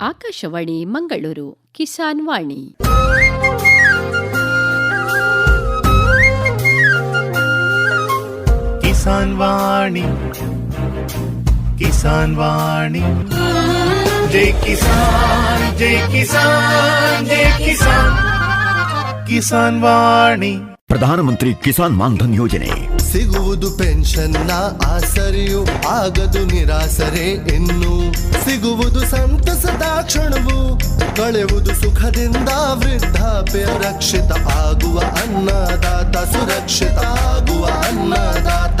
ಆಕಾಶವಾಣಿ ಮಂಗಳೂರು ಕಿಸಾನ್ ವಾಣಿ. ಕಿಸಾನ್ ವಾಣಿ ಕಿಸಾನ್ ವಾಣಿ. ಜೈ ಕಿಸಾನ್ ಜೈ ಕಿಸಾನ್ ಜೈ ಕಿಸಾನ್. ಕಿಸಾನ್ ವಾಣಿ. ಪ್ರಧಾನಮಂತ್ರಿ ಕಿಸಾನ್ ಮಾನ್ಧನ್ ಯೋಜನೆ. ಸಿಗುವುದು ಪೆನ್ಷನ್ನ ಆಸರಿಯು ಆಗದು ನಿರಾಸರೆ ಇನ್ನು ಸಿಗುವುದು ಸಂತಸದ ಕ್ಷಣವು ಕಳೆಯುವುದು ಸುಖದಿಂದ ವೃದ್ಧಾಪ್ಯ ರಕ್ಷಿತ ಆಗುವ ಅನ್ನದಾತ ಸುರಕ್ಷಿತ ಆಗುವ ಅನ್ನದಾತ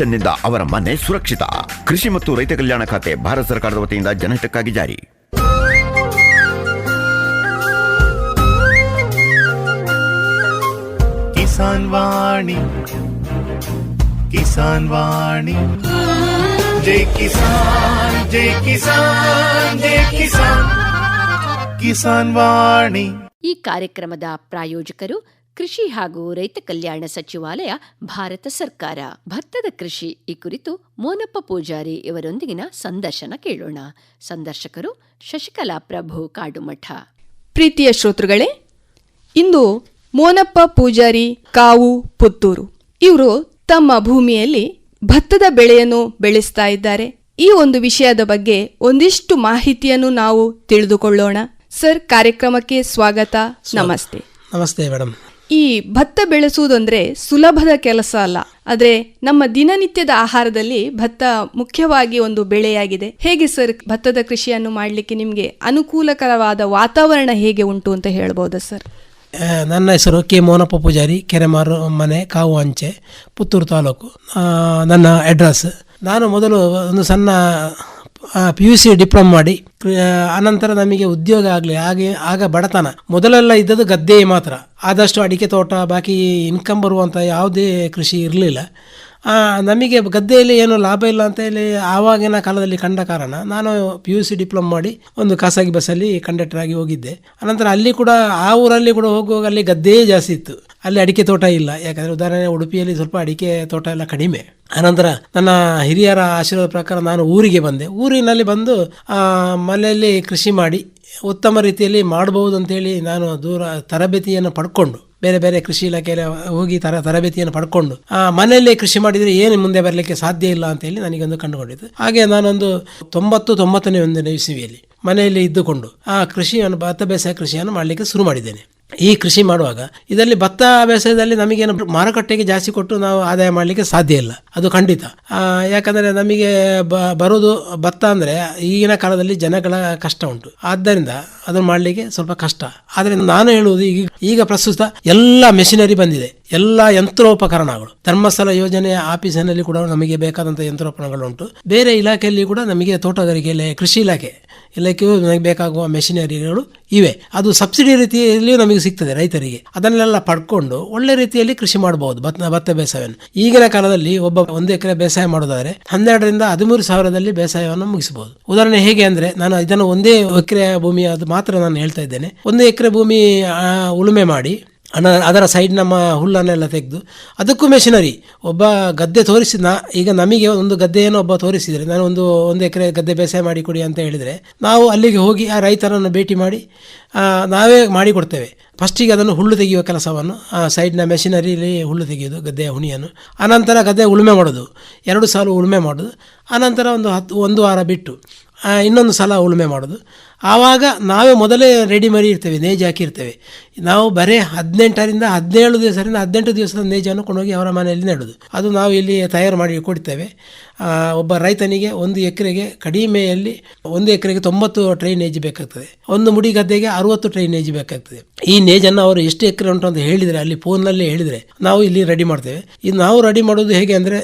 ಪೆನ್ಷನ್ನಿಂದ ಅವರ ಮನೆ ಸುರಕ್ಷಿತ. ಕೃಷಿ ಮತ್ತು ರೈತ ಕಲ್ಯಾಣ ಖಾತೆ ಭಾರತ ಸರ್ಕಾರದ ವತಿಯಿಂದ ಜನಹಿತಕ್ಕಾಗಿ ಜಾರಿ. ಕಿಸಾನ್ ವಾಣಿ. ಕಿಸಾನ್ ವಾಣಿ. ಜೈ ಕಿಸಾನ್ ಜೈ ಕಿಸಾನ್ ಜೈ ಕಿಸಾನ್. ಕಿಸಾನ್ ವಾಣಿ. ಈ ಕಾರ್ಯಕ್ರಮದ ಪ್ರಾಯೋಜಕರು ಕೃಷಿ ಹಾಗೂ ರೈತ ಕಲ್ಯಾಣ ಸಚಿವಾಲಯ ಭಾರತ ಸರ್ಕಾರ. ಭತ್ತದ ಕೃಷಿ ಈ ಕುರಿತು ಮೋನಪ್ಪ ಪೂಜಾರಿ ಇವರೊಂದಿಗಿನ ಸಂದರ್ಶನ ಕೇಳೋಣ. ಸಂದರ್ಶಕರು ಶಶಿಕಲಾ ಪ್ರಭು ಕಾಡುಮಠ. ಪ್ರೀತಿಯ ಶ್ರೋತೃಗಳೇ ಇಂದು ಮೋನಪ್ಪ ಪೂಜಾರಿ ಕಾವು ಪುತ್ತೂರು. ಇವರು ತಮ್ಮ ಭೂಮಿಯಲ್ಲಿ ಭತ್ತದ ಬೆಳೆಯನ್ನು ಬೆಳೆಸ್ತಾ ಇದ್ದಾರೆ. ಈ ಒಂದು ವಿಷಯದ ಬಗ್ಗೆ ಒಂದಿಷ್ಟು ಮಾಹಿತಿಯನ್ನು ನಾವು ತಿಳಿದುಕೊಳ್ಳೋಣ. ಸರ್ ಕಾರ್ಯಕ್ರಮಕ್ಕೆ ಸ್ವಾಗತ. ನಮಸ್ತೆ. ನಮಸ್ತೆ ಮೇಡಮ್ ಈ ಭತ್ತ ಬೆಳೆಸುವುದಂದ್ರೆ ಸುಲಭದ ಕೆಲಸ ಅಲ್ಲ. ಆದ್ರೆ ನಮ್ಮ ದಿನನಿತ್ಯದ ಆಹಾರದಲ್ಲಿ ಭತ್ತ ಮುಖ್ಯವಾಗಿ ಒಂದು ಬೆಳೆಯಾಗಿದೆ. ಹೇಗೆ ಸರ್ ಭತ್ತದ ಕೃಷಿಯನ್ನು ಮಾಡಲಿಕ್ಕೆ ನಿಮಗೆ ಅನುಕೂಲಕರವಾದ ವಾತಾವರಣ ಹೇಗೆ ಉಂಟು ಅಂತ ಹೇಳ್ಬೋದಾ ಸರ್? ನನ್ನ ಹೆಸರು ಕೆ ಮೋನಪ್ಪ ಪೂಜಾರಿ, ಕೆರೆಮಾರು ಮನೆ, ಕಾವು ಅಂಚೆ, ಪುತ್ತೂರು ತಾಲೂಕು. ನನ್ನ ಅಡ್ರೆಸ್. ನಾನು ಮೊದಲು ಒಂದು ಸಣ್ಣ ಪಿ ಯು ಸಿ ಡಿಪ್ಲೊಮ್ ಮಾಡಿ ಆನಂತರ ನಮಗೆ ಉದ್ಯೋಗ ಆಗಲಿ, ಹಾಗೆ, ಆಗ ಬಡತನ. ಮೊದಲೆಲ್ಲ ಇದ್ದದ್ದು ಗದ್ದೆ ಮಾತ್ರ. ಆದಷ್ಟು ಅಡಿಕೆ ತೋಟ, ಬಾಕಿ ಇನ್ಕಮ್ ಬರುವಂಥ ಯಾವುದೇ ಕೃಷಿ ಇರಲಿಲ್ಲ. ನಮಗೆ ಗದ್ದೆಯಲ್ಲಿ ಏನು ಲಾಭ ಇಲ್ಲ ಅಂತ ಹೇಳಿ ಆವಾಗಿನ ಕಾಲದಲ್ಲಿ ಕಂಡ ಕಾರಣ, ನಾನು ಪಿ ಯು ಸಿ ಡಿಪ್ಲೊಮ್ ಮಾಡಿ ಒಂದು ಖಾಸಗಿ ಬಸ್ಸಲ್ಲಿ ಕಂಡಕ್ಟರ್ ಆಗಿ ಹೋಗಿದ್ದೆ. ಅನಂತರ ಅಲ್ಲಿ ಕೂಡ, ಆ ಊರಲ್ಲಿ ಕೂಡ ಹೋಗುವಾಗ ಅಲ್ಲಿ ಗದ್ದೆಯೇ ಜಾಸ್ತಿ ಇತ್ತು. ಅಲ್ಲಿ ಅಡಿಕೆ ತೋಟ ಇಲ್ಲ. ಯಾಕಂದರೆ ಉದಾಹರಣೆ ಉಡುಪಿಯಲ್ಲಿ ಸ್ವಲ್ಪ ಅಡಿಕೆ ತೋಟ ಎಲ್ಲ ಕಡಿಮೆ. ಆನಂತರ ನನ್ನ ಹಿರಿಯರ ಆಶೀರ್ವಾದ ಪ್ರಕಾರ ನಾನು ಊರಿಗೆ ಬಂದೆ. ಊರಿನಲ್ಲಿ ಬಂದು ಮನೆಯಲ್ಲಿ ಕೃಷಿ ಮಾಡಿ, ಉತ್ತಮ ರೀತಿಯಲ್ಲಿ ಮಾಡಬಹುದು ಅಂತೇಳಿ ನಾನು ದೂರ ತರಬೇತಿಯನ್ನು ಪಡ್ಕೊಂಡು, ಬೇರೆ ಬೇರೆ ಕೃಷಿ ಇಲಾಖೆಯಲ್ಲಿ ಹೋಗಿ ತರ ತರಬೇತಿಯನ್ನು ಪಡ್ಕೊಂಡು, ಆ, ಮನೆಯಲ್ಲೇ ಕೃಷಿ ಮಾಡಿದರೆ ಏನು ಮುಂದೆ ಬರಲಿಕ್ಕೆ ಸಾಧ್ಯ ಇಲ್ಲ ಅಂತ ಹೇಳಿ ನನಗೊಂದು ಕಂಡುಕೊಂಡಿದ್ದು. ಹಾಗೆ ನಾನೊಂದು ತೊಂಬತ್ತು ತೊಂಬತ್ತನೇ ಒಂದನೇ ಇಸವಿಯಲ್ಲಿ ಮನೆಯಲ್ಲಿ ಇದ್ದುಕೊಂಡು, ಆ, ಕೃಷಿಯನ್ನು, ಭತ್ತ ಬೇಸಾಯ ಕೃಷಿಯನ್ನು ಮಾಡಲಿಕ್ಕೆ ಶುರು ಮಾಡಿದ್ದೇನೆ. ಈ ಕೃಷಿ ಮಾಡುವಾಗ ಇದರಲ್ಲಿ ಭತ್ತ ಬೇಸಾಯದಲ್ಲಿ ನಮಗೇನು ಮಾರುಕಟ್ಟೆಗೆ ಜಾಸ್ತಿ ಕೊಟ್ಟು ನಾವು ಆದಾಯ ಮಾಡಲಿಕ್ಕೆ ಸಾಧ್ಯ ಇಲ್ಲ. ಅದು ಖಂಡಿತ. ಯಾಕಂದರೆ ನಮಗೆ ಬರೋದು ಭತ್ತ ಅಂದರೆ ಈಗಿನ ಕಾಲದಲ್ಲಿ ಜನಗಳ ಕಷ್ಟ ಉಂಟು. ಆದ್ದರಿಂದ ಅದನ್ನು ಮಾಡಲಿಕ್ಕೆ ಸ್ವಲ್ಪ ಕಷ್ಟ. ಆದರೆ ನಾನು ಹೇಳುವುದು ಈಗ ಈಗ ಪ್ರಸ್ತುತ ಎಲ್ಲ ಮೆಷಿನರಿ ಬಂದಿದೆ. ಎಲ್ಲ ಯಂತ್ರೋಪಕರಣಗಳು, ಧರ್ಮಸ್ಥಳ ಯೋಜನೆಯ ಆಫೀಸಿನಲ್ಲಿ ಕೂಡ ನಮಗೆ ಬೇಕಾದಂಥ ಯಂತ್ರೋಪಕರಣಗಳು ಉಂಟು ಬೇರೆ ಇಲಾಖೆಯಲ್ಲಿ ಕೂಡ ನಮಗೆ ತೋಟಗಾರಿಕೆಯಲ್ಲಿ ಕೃಷಿ ಇಲಾಖೆ, ಇಲಾಖೆಯು ನಮಗೆ ಬೇಕಾಗುವ ಮೆಷಿನರಿಗಳು ಇವೆ. ಅದು ಸಬ್ಸಿಡಿ ರೀತಿಯಲ್ಲಿ ನಮಗೆ ಸಿಗ್ತದೆ ರೈತರಿಗೆ. ಅದನ್ನೆಲ್ಲ ಪಡ್ಕೊಂಡು ಒಳ್ಳೆ ರೀತಿಯಲ್ಲಿ ಕೃಷಿ ಮಾಡಬಹುದು ಭತ್ತ ಭತ್ತ ಬೇಸಾಯವನ್ನು. ಈಗಿನ ಕಾಲದಲ್ಲಿ ಒಬ್ಬ ಒಂದು ಎಕರೆ ಬೇಸಾಯ ಮಾಡೋದಾದ್ರೆ ಹನ್ನೆರಡರಿಂದ ಹದಿಮೂರು ಸಾವಿರದಲ್ಲಿ ಬೇಸಾಯವನ್ನು ಮುಗಿಸಬಹುದು ಉದಾಹರಣೆ ಹೇಗೆ ಅಂದ್ರೆ, ನಾನು ಇದನ್ನು ಒಂದೇ ಎಕರೆ ಭೂಮಿ ಅದು ಮಾತ್ರ ನಾನು ಹೇಳ್ತಾ ಇದ್ದೇನೆ. ಒಂದು ಎಕರೆ ಭೂಮಿ ಉಳುಮೆ ಮಾಡಿ ಅನ ಅದರ ಸೈಡ್ ನಮ್ಮ ಹುಲ್ಲನ್ನೆಲ್ಲ ತೆಗೆದು, ಅದಕ್ಕೂ ಮೆಷಿನರಿ ಒಬ್ಬ ಗದ್ದೆ ತೋರಿಸಿ ನಾ, ಈಗ ನಮಗೆ ಒಂದು ಗದ್ದೆಯನ್ನು ಒಬ್ಬ ತೋರಿಸಿದರೆ, ನಾನು ಒಂದು ಒಂದು ಎಕರೆ ಗದ್ದೆ ಬೇಸಾಯ ಮಾಡಿ ಕೊಡಿ ಅಂತ ಹೇಳಿದರೆ, ನಾವು ಅಲ್ಲಿಗೆ ಹೋಗಿ ಆ ರೈತರನ್ನು ಭೇಟಿ ಮಾಡಿ ನಾವೇ ಮಾಡಿಕೊಡ್ತೇವೆ ಫಸ್ಟಿಗೆ ಅದನ್ನು ಹುಲ್ಲು ತೆಗೆಯುವ ಕೆಲಸವನ್ನು, ಆ ಸೈಡ್ನ ಮೆಷಿನರಿಲಿ ಹುಲ್ಲು ತೆಗೆಯೋದು ಗದ್ದೆಯ ಹುಣಿಯನ್ನು. ಆನಂತರ ಗದ್ದೆ ಉಳುಮೆ ಮಾಡೋದು ಎರಡು ಸಾಲ ಉಳುಮೆ ಮಾಡೋದು ಆನಂತರ ಒಂದು ಹತ್ತು, ಒಂದು ವಾರ ಬಿಟ್ಟು ಇನ್ನೊಂದು ಸಲ ಉಳುಮೆ ಮಾಡೋದು ಆವಾಗ ನಾವೇ ಮೊದಲೇ ರೆಡಿ ಮಾಡಿ ಇರ್ತೇವೆ ನೇಜ್ ಹಾಕಿರ್ತೇವೆ. ನಾವು ಬರೀ ಹದಿನೆಂಟರಿಂದ ಹದಿನೇಳು ದಿವಸದಿಂದ ಹದಿನೆಂಟು ದಿವಸದ ನೇಜನ್ನು ಕೊಂಡೋಗಿ ಅವರ ಮನೆಯಲ್ಲಿ ನೆಡೋದು ಅದು ನಾವು ಇಲ್ಲಿ ತಯಾರು ಮಾಡಿ ಕೊಡ್ತೇವೆ. ಒಬ್ಬ ರೈತನಿಗೆ ಒಂದು ಎಕರೆಗೆ ಕಡಿಮೆಯಲ್ಲಿ ಒಂದು ಎಕರೆಗೆ ತೊಂಬತ್ತು ಟ್ರೈನ್ ನೇಜ್ ಬೇಕಾಗ್ತದೆ. ಒಂದು ಮುಡಿ ಗದ್ದೆಗೆ ಅರುವತ್ತು ಟ್ರೈನ್ ನೇಜ್ ಬೇಕಾಗ್ತದೆ. ಈ ನೇಜನ್ನು ಅವರು ಎಷ್ಟು ಎಕರೆ ಉಂಟು ಅಂತ ಹೇಳಿದರೆ, ಅಲ್ಲಿ ಫೋನ್ನಲ್ಲೇ ಹೇಳಿದರೆ ನಾವು ಇಲ್ಲಿ ರೆಡಿ ಮಾಡ್ತೇವೆ. ಇದು ನಾವು ರೆಡಿ ಮಾಡೋದು ಹೇಗೆ ಅಂದರೆ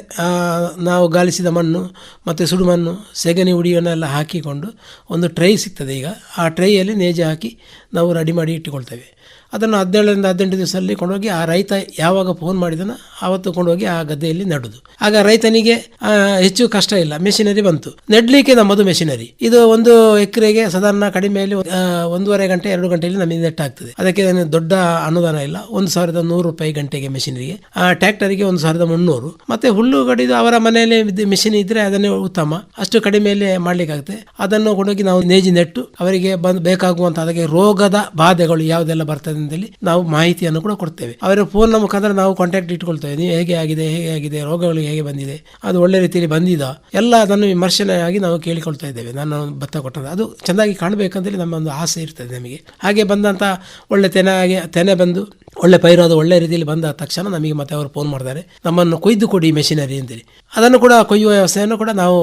ನಾವು ಗಾಲಿಸಿದ ಮಣ್ಣು ಮತ್ತು ಸುಡುಮಣ್ಣು ಸೆಗಣಿ ಹುಡಿಯನ್ನೆಲ್ಲ ಹಾಕಿಕೊಂಡು ಒಂದು ಟ್ರೈ ಸಿಗ್ತದೆ ಈಗ. ಆ ಟ್ರೈಯಲ್ಲಿ ನೇಜ ಹಾಕಿ ನಾವು ರೆಡಿ ಮಾಡಿ ಇಟ್ಟುಕೊಳ್ತೇವೆ. ಅದನ್ನು ಹದಿನೇಳರಿಂದ ಹದಿನೆಂಟು ದಿವಸದಲ್ಲಿ ಕೊಂಡೋಗಿ ಆ ರೈತ ಯಾವಾಗ ಫೋನ್ ಮಾಡಿದನೋ ಆವತ್ತು ಕೊಂಡೋಗಿ ಆ ಗದ್ದೆಯಲ್ಲಿ ನಡೆದು. ಆಗ ರೈತನಿಗೆ ಆ, ಹೆಚ್ಚು ಕಷ್ಟ ಇಲ್ಲ. ಮೆಷಿನರಿ ಬಂತು. ನೆಡ್ಲಿಕ್ಕೆ ನಮ್ಮದು ಮೆಷಿನರಿ ಇದು ಒಂದು ಎಕರೆಗೆ ಸಾಧಾರಣ ಕಡಿಮೆಯಲ್ಲಿ ಆ, ಒಂದೂವರೆ ಗಂಟೆ ಎರಡು ಗಂಟೆಯಲ್ಲಿ ನಮಗೆ ನೆಟ್ಟಾಗ್ತದೆ ಅದಕ್ಕೆ ದೊಡ್ಡ ಅನುದಾನ ಇಲ್ಲ. ಒಂದು ಸಾವಿರದ ನೂರು ರೂಪಾಯಿ ಗಂಟೆಗೆ ಮೆಷಿನರಿಗೆ ಟ್ರ್ಯಾಕ್ಟರಿಗೆ ಒಂದು ಸಾವಿರದ ಮುನ್ನೂರು. ಮತ್ತೆ ಹುಲ್ಲು ಕಡಿದು ಅವರ ಮನೆಯಲ್ಲಿ ಮೆಷಿನ್ ಇದ್ರೆ ಅದನ್ನೇ ಉತ್ತಮ. ಅಷ್ಟು ಕಡಿಮೆಯಲ್ಲಿ ಮಾಡ್ಲಿಕ್ಕಾಗುತ್ತೆ. ಅದನ್ನು ಕೊಂಡೋಗಿ ನಾವು ನೇಜಿ ನೆಟ್ಟು ಅವರಿಗೆ ಬಂದು ಬೇಕಾಗುವಂತ ಅದಕ್ಕೆ ರೋಗದ ಬಾಧೆಗಳು ಯಾವುದೆಲ್ಲ ಬರ್ತದೆ ಅಂತೇಳಿ ನಾವು ಮಾಹಿತಿಯನ್ನು ಕೂಡ ಕೊಡ್ತೇವೆ. ಅವರ ಫೋನ್ನ ಮುಖಾಂತರ ನಾವು ಕಾಂಟ್ಯಾಕ್ಟ್ ಇಟ್ಕೊಳ್ತೇವೆ ನೀವು ಹೇಗೆ ಆಗಿದೆ ಹೇಗೆ ಆಗಿದೆ, ರೋಗಗಳು ಹೇಗೆ ಬಂದಿದೆ, ಅದು ಒಳ್ಳೆ ರೀತಿಯಲ್ಲಿ ಬಂದಿದ? ಎಲ್ಲ ಅದನ್ನು ವಿಮರ್ಶನೆಯಾಗಿ ನಾವು ಕೇಳಿಕೊಳ್ತಾ ಇದ್ದೇವೆ. ನಾನು ಭತ್ತ ಕೊಟ್ಟಂತ ಅದು ಚೆನ್ನಾಗಿ ಕಾಣಬೇಕಂತೇಳಿ ನಮ್ಮ ಒಂದು ಆಸೆ ಇರ್ತದೆ ನಮಗೆ. ಹಾಗೆ ಬಂದಂಥ ಒಳ್ಳೆ ತೆನೆ ಆಗಿ, ತೆನೆ ಬಂದು ಒಳ್ಳೆ ಪೈರಾದ ಒಳ್ಳೆ ರೀತಿಯಲ್ಲಿ ಬಂದ ತಕ್ಷಣ ನಮಗೆ ಮತ್ತೆ ಅವರು ಫೋನ್ ಮಾಡ್ತಾರೆ. ನಮ್ಮನ್ನು ಕೊಯ್ದು ಕೊಡಿ ಮೆಷಿನರಿ ಅಂತೇಳಿ. ಅದನ್ನು ಕೂಡ ಕೊಯ್ಯುವ ವ್ಯವಸ್ಥೆಯನ್ನು ಕೂಡ ನಾವು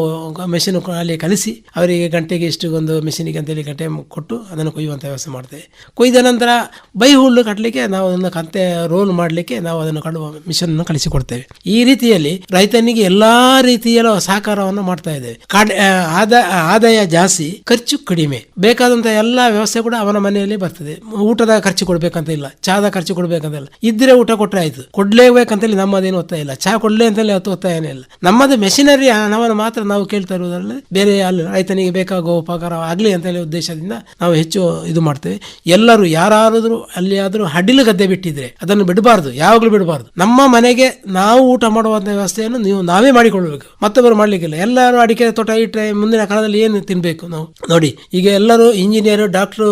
ಮೆಷಿನ್ ಅಲ್ಲಿ ಕಲಿಸಿ ಅವರಿಗೆ ಗಂಟೆಗೆ ಇಷ್ಟು ಒಂದು ಮೆಷಿನಿಗೆ ಅಂತೇಳಿ ಗಂಟೆ ಕೊಟ್ಟು ಅದನ್ನು ಕೊಯ್ಯುವಂಥ ವ್ಯವಸ್ಥೆ ಮಾಡ್ತೇವೆ. ಕೊಯ್ದ ನಂತರ ಬೈ ಹುಲ್ಲು ಕಟ್ಟಲಿಕ್ಕೆ ನಾವು ಅದನ್ನು ಕಂತೆ ರೋಲ್ ಮಾಡಲಿಕ್ಕೆ ನಾವು ಅದನ್ನು ಕಡುವ ಕಳಿಸಿ ಕಳಿಸಿಕೊಡ್ತೇವೆ. ಈ ರೀತಿಯಲ್ಲಿ ರೈತನಿಗೆ ಎಲ್ಲಾ ರೀತಿಯ ಸಹಕಾರವನ್ನು ಮಾಡ್ತಾ ಇದ್ದೇವೆ. ಆದಾಯ ಜಾಸ್ತಿ, ಖರ್ಚು ಕಡಿಮೆ. ಬೇಕಾದಂತಹ ಎಲ್ಲ ವ್ಯವಸ್ಥೆ ಕೂಡ ಅವನ ಮನೆಯಲ್ಲಿ ಬರ್ತದೆ. ಊಟದ ಖರ್ಚು ಕೊಡಬೇಕಂತ ಇಲ್ಲ. ಚಹಾದ ಖರ್ಚು ಕೊಡ್ಬೇಕಂತ ಇಲ್ಲ ಇದ್ರೆ ಊಟ ಕೊಟ್ಟರೆ ಆಯ್ತು. ಕೊಡ್ಲೇಬೇಕಂತೇಳಿ ನಮ್ಮದೇನು ಒತ್ತಾಯ ಇಲ್ಲ. ಚಹಾ ಕೊಡ್ಲೇ ಅಂತೇಳಿ ಅದು ಒತ್ತಾಯ ಇಲ್ಲ ನಮ್ಮದು ಮೆಷಿನರಿ ಹಣವನ್ನು ಮಾತ್ರ ನಾವು ಕೇಳ್ತಾ ಇರುವುದರಲ್ಲಿ ಬೇರೆ ಅಲ್ಲಿ ರೈತನಿಗೆ ಬೇಕಾಗುವ ಉಪಕಾರ ಆಗಲಿ ಅಂತೇಳಿ ಉದ್ದೇಶದಿಂದ ನಾವು ಹೆಚ್ಚು ಇದು ಮಾಡ್ತೇವೆ. ಎಲ್ಲರೂ ಯಾರಾದರೂ ಅಲ್ಲಿ ಆದರೂ ಹಡಿಲು ಗದ್ದೆ ಬಿಟ್ಟಿದ್ರೆ ಅದನ್ನು ಬಿಡಬಾರ್ದು. ಯಾವಾಗಲೂ ಬಿಡಬಾರ್ದು. ನಮ್ಮ ಮನೆಗೆ ನಾವು ಊಟ ಮಾಡುವಂಥ ವ್ಯವಸ್ಥೆಯನ್ನು ನೀವು ನಾವೇ ಮಾಡಿಕೊಳ್ಬೇಕು ಮತ್ತೊಬ್ಬರು ಮಾಡಲಿಕ್ಕಿಲ್ಲ. ಎಲ್ಲರೂ ಅಡಿಕೆ ತೋಟ ಇಟ್ಟರೆ ಮುಂದಿನ ಕಾಲದಲ್ಲಿ ಏನು ತಿನ್ಬೇಕು ನಾವು? ನೋಡಿ, ಈಗ ಎಲ್ಲರೂ ಇಂಜಿನಿಯರ್ ಡಾಕ್ಟರ್